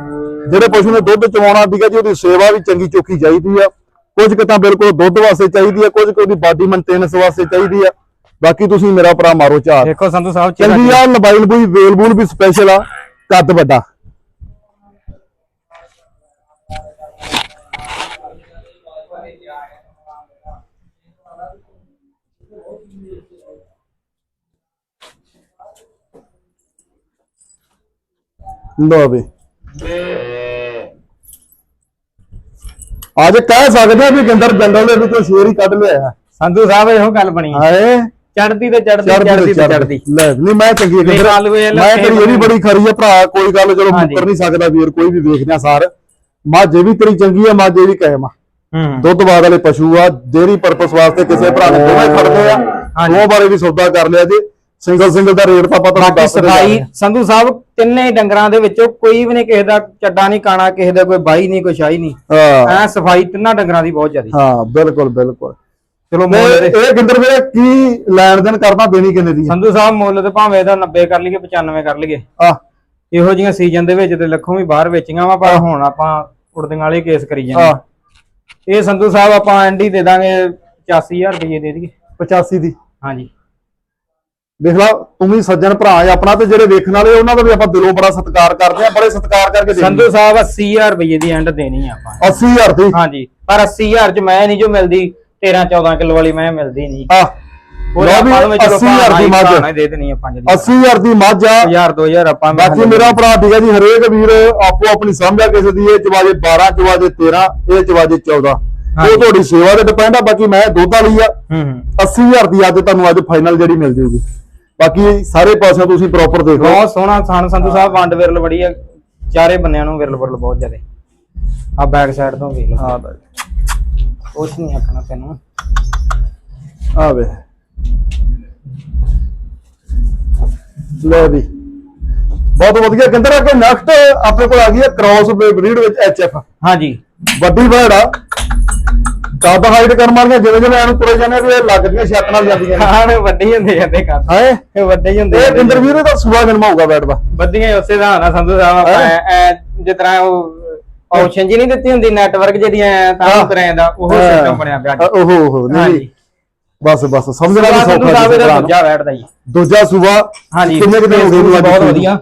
ਜਿਹੜੇ ਪਸ਼ੂ ਨੇ ਦੁੱਧ ਚਵਾਉਣਾ ਠੀਕ ਆ ਜੀ ਉਹਦੀ ਸੇਵਾ ਵੀ ਚੰਗੀ ਚੋਖੀ ਚਾਹੀਦੀ ਆ। ਕੁਝ ਕੁ ਤਾਂ ਬਿਲਕੁਲ ਦੁੱਧ ਵਾਸਤੇ ਚਾਹੀਦੀ ਆ ਕੁਝ ਕੁ ਉਹਦੀ ਬਾਡੀ ਮੇਨਟੇਨੈਂਸ ਵਾਸਤੇ ਚਾਹੀਦੀ ਆ। ਬਾਕੀ ਤੁਸੀਂ ਮੇਰਾ ਭਰਾ ਮਾਰੋ ਝਾੜ ਦੇਖੋ ਸੰਧੂ ਸਾਹਿਬ ਚੰਗਾ ਆ ਮੋਬਾਈਲ ਬੂਈ ਵੇਲ ਬੂਲ ਵੀ ਸਪੈਸ਼ਲ ਆ ਕੱਦ ਵੱਡਾ। ਲੋ ਵੀ। ਅੱਜ ਕਹਿ ਸਕਦੇ ਆ ਵੀ ਗਿੰਦਰ ਜੰਗਲ ਦੇ ਵਿੱਚੋਂ ਸ਼ੇਰ ਹੀ ਕੱਢ ਲਿਆ ਸੰਧੂ ਸਾਹਿਬ ਇਹੋ ਗੱਲ ਬਣੀ। ਹਾਏ। ਚੜਦੀ ਤੇ ਚੜਦੀ ਚੜਦੀ ਤੇ ਲੈ ਨਹੀਂ ਮੈਂ ਚੰਗੀ ਮੈਂ ਤੇਰੀ ਇਹ ਵੀ ਬੜੀ ਖਰੀ ਆ ਭਰਾ ਕੋਈ ਗੱਲ ਚਲੋ। ਮੁੱਕਰ ਨਹੀਂ ਸਕਦਾ ਵੀਰ ਕੋਈ ਵੀ ਵੇਖਦੇ ਆ ਸਾਰ। ਮਾਝੇ ਵੀ ਤੇਰੀ ਚੰਗੀ ਆ ਮਾਝੇ ਵੀ ਕਾਇਮ ਆ। ਹੂੰ। ਦੁੱਧ ਬਾਦ ਵਾਲੇ ਪਸ਼ੂ ਆ ਡੇਰੀ ਪਰਪਸ ਵਾਸਤੇ ਕਿਸੇ ਭਰਾ ਨੇ ਦੋਵੇਂ ਖੜਦੇ ਆ। ਉਹ ਬਾਰੇ ਵੀ ਸੌਦਾ ਕਰ ਲਿਆ ਜੀ। ਸਿੰਗਲ ਸਿੰਗਲ ਦਾ ਰੇਟ ਤਾਂ ਪਤਾ ਬਾਕੀ ਸਫ਼ਾਈ ਸੰਧੂ ਸਾਹਿਬ ਤਿੰਨੇ ਹੀ ਡੰਗਰਾਂ ਦੇ ਵਿੱਚੋਂ ਕੋਈ ਵੀ ਨਹੀਂ ਕਿਸੇ ਦਾ ਚੱਡਾ ਨਹੀਂ ਕਾਣਾ ਕਿਸੇ ਦਾ ਕੋਈ ਬਾਈ ਨਹੀਂ ਕੋਈ ਸ਼ਾਈ ਨਹੀਂ। ਹਾਂ। ਐ ਸਫ਼ਾਈ ਤਿੰਨਾਂ ਡੰਗਰਾਂ ਦੀ ਬਹੁਤ ਜ਼ਿਆਦੀ। ਹਾਂ ਬਿਲਕੁਲ ਬਿਲਕੁਲ। ਚਲੋ ਤੇ ਮੁੱਲ ਦੇ। ਇਹ ਗਿੰਦਰ ਵੀਰੇ ਕੀ ਲੈਣ ਦੇਣ ਕਰਦਾ ਦੇਣੀ ਕਿੰਨੇ ਦੀ ਸੰਧੂ ਸਾਹਿਬ ਮੁੱਲ ਤੇ ਭਾਵੇਂ ਇਹਦਾ 90 ਕਰ ਲਈਏ 95 ਕਰ ਲਈਏ। ਆ ਇਹੋ ਜੀਆਂ ਸੀਜ਼ਨ ਦੇ ਵਿੱਚ ਤੇ ਲੱਖੋਂ ਵੀ ਬਾਹਰ ਵੇਚੀਆਂ ਵਾ ਪਰ ਹੁਣ ਆਪਾਂ ਉੜਦੀਆਂ ਵਾਲੇ ਕੇਸ ਕਰੀ ਜਾਂਦੇ ਆ। ਇਹ ਸੰਧੂ ਸਾਹਿਬ ਆਪਾਂ ਐਂਡੀ ਦੇ ਦਾਂਗੇ 85000 ਰੁਪਏ ਦੇ ਦਈਏ। 85 ਦੀ। ਹਾਂਜੀ। ਦੇਖ ਲਾ ਤੂੰ ਵੀ ਸੱਜਣ ਭਰਾ ਹੈ ਆਪਣਾ ਤੇ ਜਿਹੜੇ ਵੇਖਣ ਵਾਲੇ ਉਹਨਾਂ ਦਾ ਵੀ ਆਪਾਂ ਦਿਲੋਂ ਬੜਾ ਸਤਿਕਾਰ ਕਰਦੇ ਆ ਬੜੇ ਸਤਿਕਾਰ ਕਰਕੇ ਦੇਣੀ ਸੰਧੂ ਸਾਹਿਬ 80000 ਰੁਪਏ ਦੀ ਐਂਡ ਦੇਣੀ ਆ ਆਪਾਂ। 80000 ਦੀ? ਹਾਂਜੀ। ਪਰ 80000 ਚ ਮੈਂ ਨਹੀਂ ਜੋ ਮਿਲਦੀ। 13 14 ਕਿਲੋ ਵਾਲੀ ਮੈਂ ਮਿਲਦੀ ਨਹੀਂ। ਆ ਉਹ ਲਓ ਵੀ ਆਪਾਂ ਨੂੰ ਚਲੋ 80000 ਦੀ ਮੱਝ। ਭਾਅ ਨਾਲ ਦੇ ਦੇਣੀ ਆਪਾਂ ਜਿਹੜੀ 80000 ਦੀ ਮੱਝ ਆ। 1000 2000 ਆਪਾਂ ਬਾਕੀ ਮੇਰਾ ਭਰਾ ਠੀਕ ਹੈ ਜੀ ਹਰੇਕ ਵੀਰ ਆਪੋ ਆਪਣੀ ਸਮਝਿਆ ਕਿਸੇ ਦੀ। ਇਹ ਚਵਾਜੇ 12 ਚਵਾਜੇ 13 ਇਹ ਚਵਾਜੇ 14 ਹਾਂਜੀ। ਉਹ ਤੁਹਾਡੀ ਸੇਵਾ ਤੇ ਡਿਪੈਂਡ ਆ ਬਾਕੀ ਮੈਂ ਦੁੱਧ ਵਾਲੀ ਆ। ਹੂੰ ਹੂੰ। 80000 ਦੀ ਅੱਜ ਤੁਹਾਨੂੰ ਅੱਜ ਫਾਈਨਲ ਜਿਹੜੀ ਮਿਲ ਜੂਗੀ। ਬਾਕੀ ਸਾਰੇ ਪਾਸੇ ਤੁਸੀਂ ਪ੍ਰੋਪਰ ਦੇਖ ਬਹੁਤ ਸੋਹਣਾ ਸਾਹਿਬ ਵੰਡ ਵਿਰਲ ਬੜੀ ਆ। ਚਾਰੇ ਬੰਨਿਆਂ ਨੂੰ ਵਿਰਲ ਵਿਰਲ ਬਹੁਤ ਜ਼ਿਆਦੇ। ਆ ਬੈਕ ਸਾਈਡ ਤੋਂ ਵੇਖ ਲਓ। ਹਾਂ ਕੁਛ ਨਹੀਂ ਆਖਣਾ ਤੈਨੂੰ। ਆ ਵੇ ਲੈ ਵੀ। ਬਹੁਤ ਵਧੀਆ। ਕਹਿੰਦੇ ਆ ਕਿ ਨੈਕਸਟ ਆਪਣੇ ਕੋਲ ਆ ਗਈ ਹੈ ਕ੍ਰਾਸ ਬਰੀਡ ਵਿੱਚ ਐਚਐਫ ਹਾਂਜੀ। ਵੱਡੀ ਬਰਡ ਆ। ਕੱਦ ਹਾਈਟ ਕਰ ਮਾਰਦੇ ਜਿਵੇਂ ਜਿਵੇਂ ਇਹਨੂੰ ਤੁਰੇ ਜਾਂਦੇ ਇਹ ਲੱਗਦੀਆਂ ਛੱਤ ਨਾਲ ਜਾਂਦੀਆਂ ਨੇ। ਹਾਂ ਵੱਡੇ ਹੀ ਹੁੰਦੇ ਜਾਂਦੇ ਕਰ ਹਾਏ ਇਹ ਵੱਡੇ ਹੀ ਹੁੰਦੇ ਇਹ। ਇੰਟਰਵਿਊ ਦਾ ਸੁਭਾ ਜਨਮਾ ਹੋਊਗਾ ਦਾ। ਵੱਡੀਆਂ ਹੀ ਉਸੇ ਦਾ ਨਾ ਸੰਧੂ ਸਾਹਿਬ ਹੈਂ? ਐ ਜਿਸ ਤਰ੍ਹਾਂ ਉਹ ਆਪਸ਼ਨ ਜੀ ਨਹੀਂ ਦਿੱਤੀ ਹੁੰਦੀ ਨੈਟਵਰਕ ਜਿਹੜੀਆਂ ਤਾਂ ਹਾਂ। ਕਰਾਂ ਦਾ ਉਹ ਸਿਸਟਮ ਬਣਿਆ ਪਿਆ ਅੱਜ। ਓਹੋ ਓਹੋ ਨਹੀਂ ਹਾਂਜੀ। ਬਸ ਬਸ ਸਮਝਣਾ ਵੀ ਸੌਖਾ ਸਾਹਿਬ ਜੀ ਭਰਾ ਨੂੰ। ਦੂਜਾ ਬੈਠਦਾ ਜੀ। ਦੂਜਾ ਸੁਬਾ ਹਾਂਜੀ। ਕਿੰਨੇ ਕੁ ਦਿਨ ਹੋ ਗਏ ਇਹਨੂੰ ਅੱਜ ਬਹੁਤ? ਵਧੀਆ।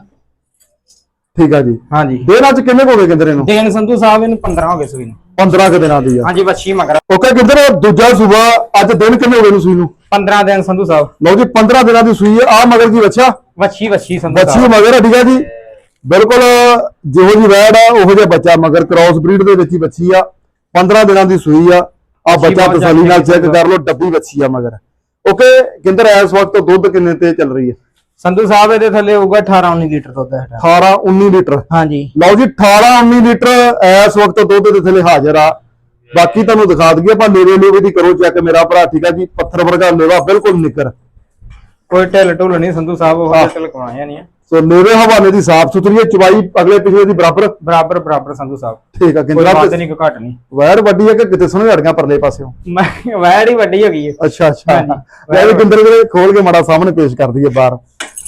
ਠੀਕ ਆ ਜੀ। ਹਾਂਜੀ। ਦਿਨ ਅੱਜ ਕਿੰਨੇ ਕੁ ਹੋ ਗਏ ਕਿੰਦਰੇ ਨੂੰ? ਦੇਨ ਸੰਧੂ ਸਾਹਿਬ ਇਹਨੂੰ 15 ਹੋ ਗਏ ਸੂਈ ਨੂੰ। 15 ਕੁ ਦਿਨਾਂ ਦੀ ਆ। ਹਾਂਜੀ ਬੱਚੀ ਮਗਰ। ਓਕੇ ਕਿੰਦਰ ਦੂਜਾ ਸੁਬਾ ਅੱਜ ਦਿਨ ਕਿੰਨੇ ਹੋ ਗਏ ਨੂੰ ਸੂਈ ਨੂੰ? 15 ਦਿਨ ਸੰਧੂ ਸਾਹਿਬ। ਲਓ ਜੀ 15 ਦਿਨਾਂ ਦੀ ਸੂਈ ਆ ਮਗਰ ਕੀ ਬੱਚਾ? ਵੱਛੀ ਵੱਛੀ ਸੰਧੂ ਬੱਚੀ ਸਾਹਿਬ। ਮਗਰ ਠੀਕ ਹੈ ਜੀ। ਬਿਲਕੁਲ ਜਿਹੋ ਜੀ ਵੈੜ ਆ ਉਹੋ ਜਿਹਾ ਬੱਚਾ ਮਗਰ ਕ੍ਰਾਸ ਬਰੀਡ ਦੇ ਵਿੱਚ ਹੀ ਬੱਚੀ ਆ 15 ਦਿਨਾਂ ਦੀ ਸੂਈ ਆ ਆ ਬੱਚੀ ਤਸੱਲੀ ਨਾਲ ਚੈੱਕ ਕਰ ਲਓ ਡੱਬੀ ਬੱਚੀ ਆ ਮਗਰ। ਓਕੇ ਕਿੰਦਰ ਇਸ ਵਕਤ ਦੁੱਧ ਕਿੰਨੇ ਤੇ ਚੱਲ ਰਹੀ ਹੈ? ਸੰਧੂ ਸਾਹਿਬ ਇਹਦੇ ਥੱਲੇ ਹੋਊਗਾ 18 19 ਲੀਟਰ ਦੁੱਧ ਹੈ 18 19 ਲੀਟਰ। ਹਾਂਜੀ। ਲਓ ਜੀ 18 19 ਲੀਟਰ ਇਸ ਵਕਤ ਦੁੱਧ ਦੇ ਥੱਲੇ ਹਾਜ਼ਰ ਆ। ਬਾਕੀ ਤੁਹਾਨੂੰ ਦਿਖਾ ਦਈਏ ਆਪਾਂ ਲੇਵੇ ਲੇਵੇ ਦੀ ਕਰੋ ਚੈੱਕ ਮੇਰਾ ਭਰਾ ਠੀਕ ਆ ਜੀ? ਪੱਥਰ ਵਰਗਾ ਲੇਵਾ ਬਿਲਕੁਲ ਨਿੱਕਰ। ਕੋਈ ਢਿੱਲ ਢੁੱਲ ਨਹੀਂ ਸੰਧੂ ਸਾਹਿਬ ਉਹ। ਢਿੱਲ ਕਮਾਇਆ ਨਹੀਂ ਸੋ ਲੇਵੇ ਹਵਾਨੇ ਦੀ ਸਾਫ਼ ਸੁਥਰੀ ਹੈ ਚਵਾਈ ਅਗਲੇ ਪਿਛਲੇ ਦੀ ਬਰਾਬਰ। ਬਰਾਬਰ ਬਰਾਬਰ ਸੰਧੂ ਸਾਹਿਬ। ਠੀਕ ਆ ਕੋਈ ਕਿੰਦਰਾ ਵੱਧ ਨਹੀਂ ਕੋਈ ਘੱਟ ਨਹੀਂ। ਵੈਰ ਵੱਡੀ ਹੈ ਕਿ ਕਿਤੇ ਸੁਣੇ ਅੜੀਆਂ ਪਰਲੇ ਪਾਸਿਓਂ? ਮੈਂ ਵੈੜ ਹੀ ਵੱਡੀ ਹੋ ਗਈ ਹੈ। ਅੱਛਾ ਅੱਛਾ। ਹਾਂਜੀ। ਲੈ ਵੀ ਕਿੰਦਰ ਵੀਰੇ ਖੋਲ ਕੇ ਮਾੜਾ ਸਾਹਮਣੇ ਪੇਸ਼ ਕਰ ਦਈਏ ਬਾਹਰ।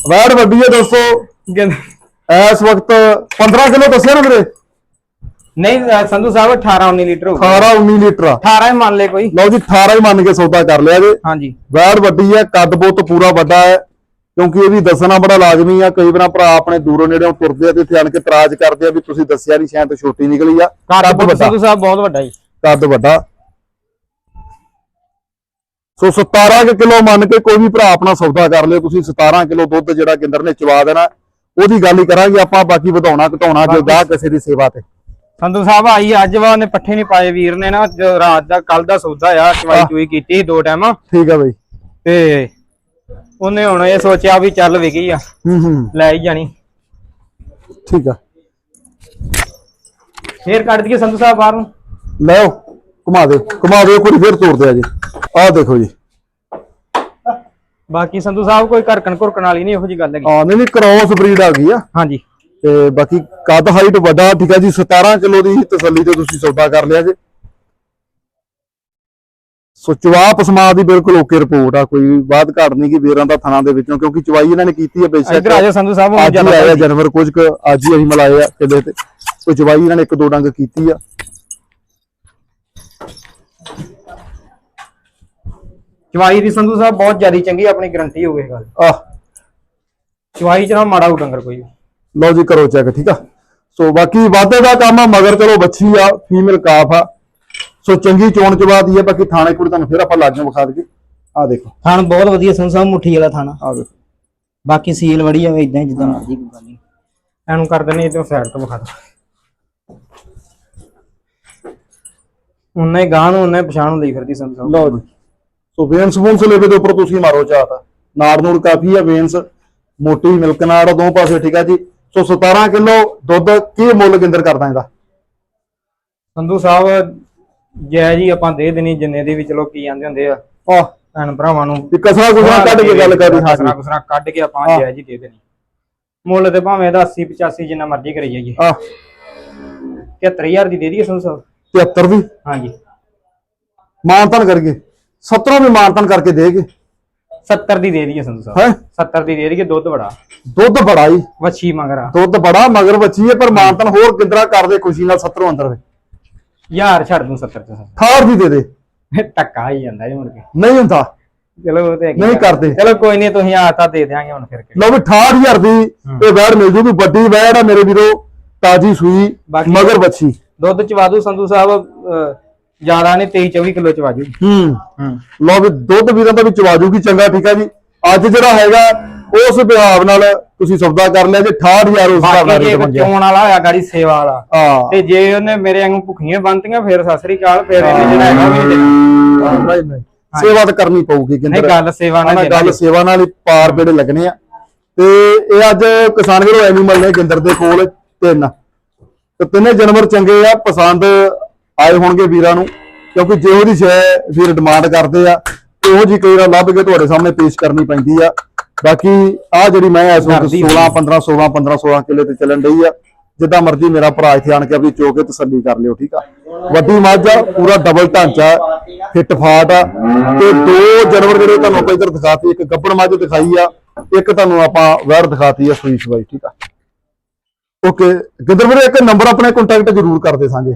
ਵੈਰ ਵੱਡੀ ਹੈ ਦੋਸਤੋ। ਇਸ ਵਕਤ 15 ਕਿਲੋ ਦੱਸਿਆ ਨਾ ਵੀਰੇ? ਨਹੀਂ ਸੰਧੂ ਸਾਹਿਬ 18 19 ਲੀਟਰ ਹੋਊਗਾ 18 19 ਲੀਟਰ ਆ। 18 ਹੀ ਮੰਨ ਲੈ ਕੋਈ। ਲਓ ਜੀ 18 ਹੀ ਮੰਨ ਕੇ ਸੌਦਾ ਕਰ ਲਿਆ ਜੇ। ਹਾਂਜੀ। ਵੈੜ ਵੱਡੀ ਹੈ ਕੱਦ ਬੁੱਤ ਪੂਰਾ ਵੱਡਾ ਹੈ। ਕਿਉਂਕਿ ਇਹ ਵੀ ਦੱਸਣਾ ਬੜਾ ਲਾਜ਼ਮੀ ਆ ਕਈ ਵਾਰ ਭਰਾ ਆਪਣੇ ਦੂਰੋਂ ਨੇੜੇੋਂ ਤੁਰਦੇ ਆ ਤੇ ਇੱਥੇ ਆਣ ਕੇ ਇਤਰਾਜ਼ ਕਰਦੇ ਆ ਵੀ ਤੁਸੀਂ ਦੱਸਿਆ ਨਹੀਂ ਸ਼ਾਇਦ ਛੋਟੀ ਨਿਕਲੀ ਆ। ਕੱਦ ਵੱਡਾ। ਸੰਧੂ ਸਾਹਿਬ ਬਹੁਤ ਵੱਡਾ ਜੀ। ਕੱਦ ਵੱਡਾ। ਸੋ 17 ਕੁ ਕਿਲੋ ਮੰਨ ਕੇ ਕੋਈ ਵੀ ਭਰਾ ਆਪਣਾ ਸੌਦਾ ਕਰ ਲਿਓ ਤੁਸੀਂ 17 ਕਿਲੋ ਦੁੱਧ ਜਿਹੜਾ ਗਿੰਦਰ ਨੇ ਚਵਾ ਦੇਣਾ ਉਹਦੀ ਗੱਲ ਹੀ ਕਰਾਂਗੇ ਆਪਾਂ ਬਾਕੀ ਵਧਾਉਣਾ ਘਟਾਉਣਾ ਜੋ ਗਾਹ ਕਿਸੇ ਦੀ ਸੇਵਾ ਤੇ। ਸੰਧੂ ਸਾਹਿਬ ਆਈ ਅੱਜ ਵਾ ਉਹਨੇ ਪੱਠੇ ਨਹੀਂ ਪਾਏ ਵੀਰ ਨੇ ਨਾ ਰਾਤ ਦਾ ਕੱਲ ਦਾ ਸੌਦਾ ਆ ਚਵਾਈ ਚੁਈ ਕੀਤੀ ਦੋ ਟਾਈਮ। ਠੀਕ ਆ ਬਈ। ਤੇ ਉਹਨੇ ਹੁਣ ਇਹ ਸੋਚਿਆ ਵੀ ਚੱਲ ਵਿਕੀ ਆ। ਹੂੰ ਹੂੰ। ਲੈ ਹੀ ਜਾਣੀ। ਠੀਕ ਆ। ਫੇਰ ਕੱਢ ਦਈਏ ਸੰਧੂ ਸਾਹਿਬ ਬਾਹਰ। ਨੂੰ ਲਓ ਘੁਮਾ ਦਿਓ ਘੁਮਾ ਦਿਓ ਕੋਈ ਫੇਰ ਤੋੜਦੇ ਆ ਜੀ। ਆਹ ਦੇਖੋ ਜੀ। ਬਾਕੀ ਸੰਧੂ ਸਾਹਿਬ ਕੋਈ ਘਰਕਣ ਘੁਰਕਣ ਵਾਲੀ ਨਹੀਂ ਇਹੋ ਜੀ ਗੱਲ ਹੈਗੀ। ਆ ਨਹੀਂ ਨਹੀਂ ਕ੍ਰੋਸ ਬਰੀਡ ਆ ਗਈ ਆ। ਹਾਂਜੀ। ਤੇ ਬਾਕੀ ਕੱਦ ਹਾਈਟ ਵੱਡਾ ਠੀਕ ਆ ਜੀ 17 ਕਿਲੋ ਦੀ ਤਸੱਲੀ ਤੇ ਤੁਸੀਂ ਸੌਦਾ ਕਰ ਲਿਆ ਜੀ। ਸੋ ਚਵਾ ਪਸਮਾ ਦੀ ਬਿਲਕੁਲ ਓਕੇ ਰਿਪੋਰਟ ਆ ਕੋਈ ਬਾਤ ਘਾਟ ਨਹੀਂ ਕਿ ਵੀਰਾਂ ਦਾ ਥਣਾ ਦੇ ਵਿੱਚੋਂ ਕਿਉਂਕਿ ਚਵਾਈ ਇਹਨਾਂ ਨੇ ਕੀਤੀ ਹੈ ਬੇਸ਼ੱਕ। ਇੱਧਰ ਆ ਸੰਧੂ ਸਾਹਿਬ ਅੱਜ ਹੀ ਆਇਆ ਜਨਵਰ ਕੁਝ ਕੁ ਅੱਜ ਹੀ ਅਸੀਂ ਮਲਾਏ ਆ ਕਿਲੇ ਤੇ। ਕੋਈ ਚਵਾਈ ਇਹਨਾਂ ਨੇ ਇੱਕ ਦੋ ਡੰਗ ਕੀਤੀ ਆ। ਚਵਾਈ ਦੀ ਸੰਧੂ ਸਾਹਿਬ ਬਹੁਤ ਜ਼ਿਆਦਾ ਚੰਗੀ ਆਪਣੀ ਗਰੰਟੀ ਹੋਵੇ ਇਹ ਗੱਲ। ਆਹ। ਚਵਾਈ ਚ ਨਾ ਮਾੜਾ ਹੋ ਡੰਗਰ ਕੋਈ। ਲਓ ਜੀ ਕਰੋ ਚੈੱਕ ਠੀਕ ਆ? ਸੋ ਬਾਕੀ ਵਾਧੇ ਦਾ ਕੰਮ ਆ ਮਗਰ ਚਲੋ ਬੱਚੀ ਆ ਫੀਮੇਲ ਕਾਫ ਆ। ਸੋ ਚੰਗੀ ਚੋਣ ਚਵਾ ਦੀ ਆ ਬਾਕੀ ਥਾਣੇ ਕੋਲ ਤੁਹਾਨੂੰ ਫਿਰ ਆਪਾਂ ਲਾਗੋਂ ਵਿਖਾ ਦਈਏ। ਆ ਦੇਖੋ। ਥਣ ਬਹੁਤ ਵਧੀਆ ਸੰਧੂ ਸਾਹਿਬ ਮੁੱਠੀ ਵਾਲਾ ਥਾਣਾ। ਆ ਦੇਖੋ। ਬਾਕੀ ਸੀਲ ਵੜੀ ਜਾਵੇ ਇਦਾਂ ਹੀ ਜਿੱਦਾਂ ਮਰਜ਼ੀ ਕੋਈ ਗੱਲ ਨਹੀਂ। ਇਹਨੂੰ ਕਰ ਦਿੰਦੇ ਇਧਰੋਂ ਸਾਈਡ ਤੋਂ ਵਿਖਾ ਦੋ ਉਹਨੇ ਗਾਂ ਨੂੰ ਉਹਨੇ ਪਛਾਣ ਹੁੰਦੀ ਫਿਰਦੀ ਸਾਹਿਬ ਲਓ ਜੀ। ਸੋ ਵੇਨਸ ਵੂਨਸ ਲੇਵੇ ਦੇ ਉੱਪਰ ਤੁਸੀਂ ਮਾਰੋ ਚਾਹਤਾ ਨਾੜ ਨੂੜ ਕਾਫੀ ਆ ਵੇਨਸ। ਮੋਟੀ ਮਿਲਕ ਨਾੜ ਆ ਦੋ ਪਾਸੇ ਠੀਕ ਆ ਜੀ। ਸੋ 17 ਕਿਲੋ ਦੁੱਧ ਕੀ ਮੁੱਲ ਗਿੰਦਰ ਕਰਦਾ ਇਹਦਾ? ਸੰਧੂ ਸਾਹਿਬ ਜੈ ਜੀ ਆਪਾਂ ਦੇ ਦੇਣੀ ਜਿੰਨੇ ਦੀ ਵੀ ਚਲੋ ਕੀ ਜਾਂਦੇ ਹੁੰਦੇ ਆ। ਆਹ ਭੈਣ ਭਰਾਵਾਂ ਨੂੰ। ਵੀ ਕਸਰਾ ਕੁਸਰਾ ਕੱਢ ਕੇ ਗੱਲ ਕਰੀ ਹਾਂ ਕਸਰਾ ਕੁਸਰਾ ਕੱਢ ਕੇ ਆਪਾਂ। ਜੈ ਜੀ ਦੇ ਦੇਣੀ। ਮੁੱਲ ਤੇ ਭਾਵੇਂ ਇਹਦਾ 80 85 ਜਿੰਨਾ ਮਰਜ਼ੀ ਕਰੀ ਜਾਈਏ। ਆ 73000 ਦੀ ਦੇ ਦਈਏ ਸੰਧੂ ਸਾਹਿਬ 73 ਦੀ ਹਾਂਜੀ। ਮਾਨਤਨ ਕਰਕੇ। 17 ਵੀ ਮਾਨਤਨ ਕਰਕੇ ਦੇਗੇ 70 ਦੀ ਦੇ ਦਈਏ ਸੰਧੂ ਸਾਹਿਬ ਹੈ? 70 ਦੀ ਦੇ ਦਈਏ ਦੁੱਧ ਬੜਾ। ਦੁੱਧ ਬੜਾ ਹੀ ਵੱਛੀ ਮੰਗਰਾ ਦੁੱਧ ਬੜਾ ਮਗਰ ਬੱਚੀ ਹੈ ਪਰ ਮਾਨਤਨ ਹੋਰ ਕਿੰਦਰਾ ਕਰਦੇ ਖੁਸ਼ੀ ਨਾਲ 70 ਅੰਦਰ। ਦੇ ਯਾਰ ਛੱਡ ਦੂੰ 70 ਚ। ਠਾਰ ਦੀ ਦੇ ਦੇ। ਟੱਕਾ ਹੀ ਜਾਂਦਾ ਜੀ ਮੁੜ ਕੇ। ਨਹੀਂ ਹੁੰਦਾ। ਚਲੋ ਉਹ ਤੇ ਹੈਗੀ ਨਹੀਂ ਗੱਲ। ਕਰਦੇ। ਚਲੋ ਕੋਈ ਨਹੀਂ ਤੁਸੀਂ ਆਤਾ ਦੇ ਦਿਆਂਗੇ ਹੁਣ ਫਿਰ ਕੇ ਲਓ ਵੀ 68000 ਦੀ ਇਹ ਵੈੜ ਮਿਲ ਜੂਗੀ ਵੱਡੀ ਵੈੜ ਆ ਮੇਰੇ ਵੀਰੋ ਤਾਜੀ ਸੂਈ ਬਾਕੀ- ਮਗਰ ਬੱਚੀ ਦੁੱਧ ਚਵਾਦੂ ਸੰਧੂ ਸਾਹਿਬ ਅਹ, ਜ਼ਿਆਦਾ ਨਹੀਂ 23 24 ਕਿਲੋ ਚਵਾਜੂ ਹੂੰ। ਹੂੰ। ਲਓ ਵੀ ਦੁੱਧ ਵੀਰਾਂ ਦਾ ਵੀ ਚਵਾ ਜੂਗੀ ਚੰਗਾ ਠੀਕ ਆ ਜੀ। ਅੱਜ ਜਿਹੜਾ ਹੈਗਾ ਉਸ ਵਿਹਾਰ ਨਾਲ ਤੁਸੀਂ ਸੌਦਾ ਕਰ ਲਿਆ ਜੇ 68000 ਉਸ ਹਿਸਾਬ ਨਾਲ ਬਾਕੀ ਜੇ ਰੇਟ ਕੋਈ ਮੰਗਿਆ। ਚੋਣ ਵਾਲਾ ਹੋਇਆ ਗਾੜੀ ਸੇਵਾ ਵਾਲਾ ਹਾਂ। ਤੇ ਜੇ ਉਹਨੇ ਮੇਰੇ ਵਾਂਗੂ ਭੁੱਖੀਆਂ ਬੰਤੀਆਂ ਫਿਰ ਸਤਿ ਸ੍ਰੀ ਅਕਾਲ ਫਿਰ ਇਹਨੇ ਜਿਹੜਾ ਹੈਗਾ ਵੀ ਦੇ- ਨਹੀਂ ਨਹੀਂ ਸੇਵਾ ਤਾਂ ਕਰਨੀ ਪਊਗੀ ਨਹੀਂ ਕਿੰਦਰ ਗੱਲ ਸੇਵਾ ਨਾਲ ਨਾ ਦੇਣਾ ਗੱਲ ਸੇਵਾ ਨਾਲ ਹੀ ਪਾਰ ਬੇੜੇ ਲੱਗਣੇ ਆ। ਤੇ ਇਹ ਅੱਜ ਕਿਸਾਨ ਵੀਰੋ ਐਨੀਮਲ ਨੇ ਗਿੰਦਰ ਦੇ ਕੋਲ ਤਿੰਨ। ਤੇ ਤਿੰਨੇ ਜਾਨਵਰ ਚੰਗੇ ਆ ਪਸੰਦ ਆਏ ਹੋਣਗੇ ਵੀਰਾਂ ਨੂੰ ਕਿਉਂਕਿ ਜਿਹੋ ਦੀ ਸ਼ੈ ਵੀਰ ਡਿਮਾਂਡ ਕਰਦੇ ਆ ਉਹੋ ਜੀ ਕਈ ਵਾਰ ਲੱਭ ਕੇ ਤੁਹਾਡੇ ਸਾਹਮਣੇ ਪੇਸ਼ ਕਰਨੀ ਪੈਂਦੀ ਆ। ਬਾਕੀ ਆ ਜਿਹੜੀ ਮੈਂ ਇਸ ਵਕਤ ਕਰਦੀ 16 15 16 15 16 ਕਿੱਲੇ ਤੇ ਚੱਲਣ ਡਈ ਆ ਜਿੱਦਾਂ ਮਰਜ਼ੀ ਮੇਰਾ ਭਰਾ ਇੱਥੇ ਆਣ ਕੇ ਆਪਣੀ ਚੋ ਕੇ ਤਸੱਲੀ ਕਰ ਲਿਓ ਠੀਕ ਆ? ਵੱਡੀ ਮੱਝ ਆ ਪੂਰਾ ਡਬਲ ਢਾਂਚਾ ਫਿੱਟ ਫਾਟ ਆ ਤੇ ਦੋ ਜਾਨਵਰ ਜਿਹੜੇ ਤੁਹਾਨੂੰ ਆਪਾਂ ਇੱਧਰ ਦਿਖਾਤੀ ਇੱਕ ਗੱਬੜ ਮੱਝ ਦਿਖਾਈ ਆ ਇੱਕ ਤੁਹਾਨੂੰ ਆਪਾਂ ਵੈੜ ਦਿਖਾਤੀ ਆ ਸੂਈ ਸਵਾਈ ਠੀਕ ਆ? ਓਕੇ ਗਿੱਦਰ ਵੀਰੇ ਇੱਕ ਨੰਬਰ ਆਪਣੇ ਕੰਟੈਕਟ ਜ਼ਰੂਰ ਕਰਦੇ ਸਾਂਝੇ।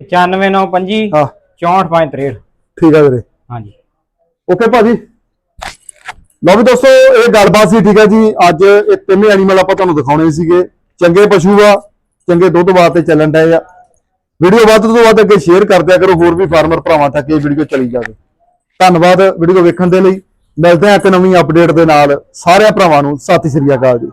95925 ਹਾਂ। 6463 ਠੀਕ ਆ ਵੀਰੇ। ਹਾਂਜੀ। ਓਕੇ ਭਾਜੀ। ਲਓ ਵੀ ਦੋਸਤੋ, ਇਹ ਗੱਲਬਾਤ ਸੀ, ਠੀਕ ਹੈ ਜੀ। ਅੱਜ ਇਹ ਤਿੰਨੇ ਐਨੀਮਲ ਆਪਾਂ ਤੁਹਾਨੂੰ ਦਿਖਾਉਣੇ ਸੀਗੇ। ਚੰਗੇ ਪਸ਼ੂ ਆ, ਚੰਗੇ ਦੁੱਧ ਵਾਸਤੇ ਚੱਲਣ ਡਏ ਆ। ਵੀਡੀਓ ਵੱਧ ਤੋਂ ਵੱਧ ਅੱਗੇ ਸ਼ੇਅਰ ਕਰ ਦਿਆ ਕਰੋ, ਹੋਰ ਵੀ ਫਾਰਮਰ ਭਰਾਵਾਂ ਤੱਕ ਇਹ ਵੀਡੀਓ ਚਲੀ ਜਾਵੇ। ਧੰਨਵਾਦ ਵੀਡੀਓ ਵੇਖਣ ਦੇ ਲਈ। ਮਿਲਦੇ ਹਾਂ ਇੱਕ ਨਵੀਂ ਅਪਡੇਟ ਦੇ ਨਾਲ। ਸਾਰਿਆਂ ਭਰਾਵਾਂ ਨੂੰ ਸਤਿ ਸ੍ਰੀ ਅਕਾਲ ਜੀ।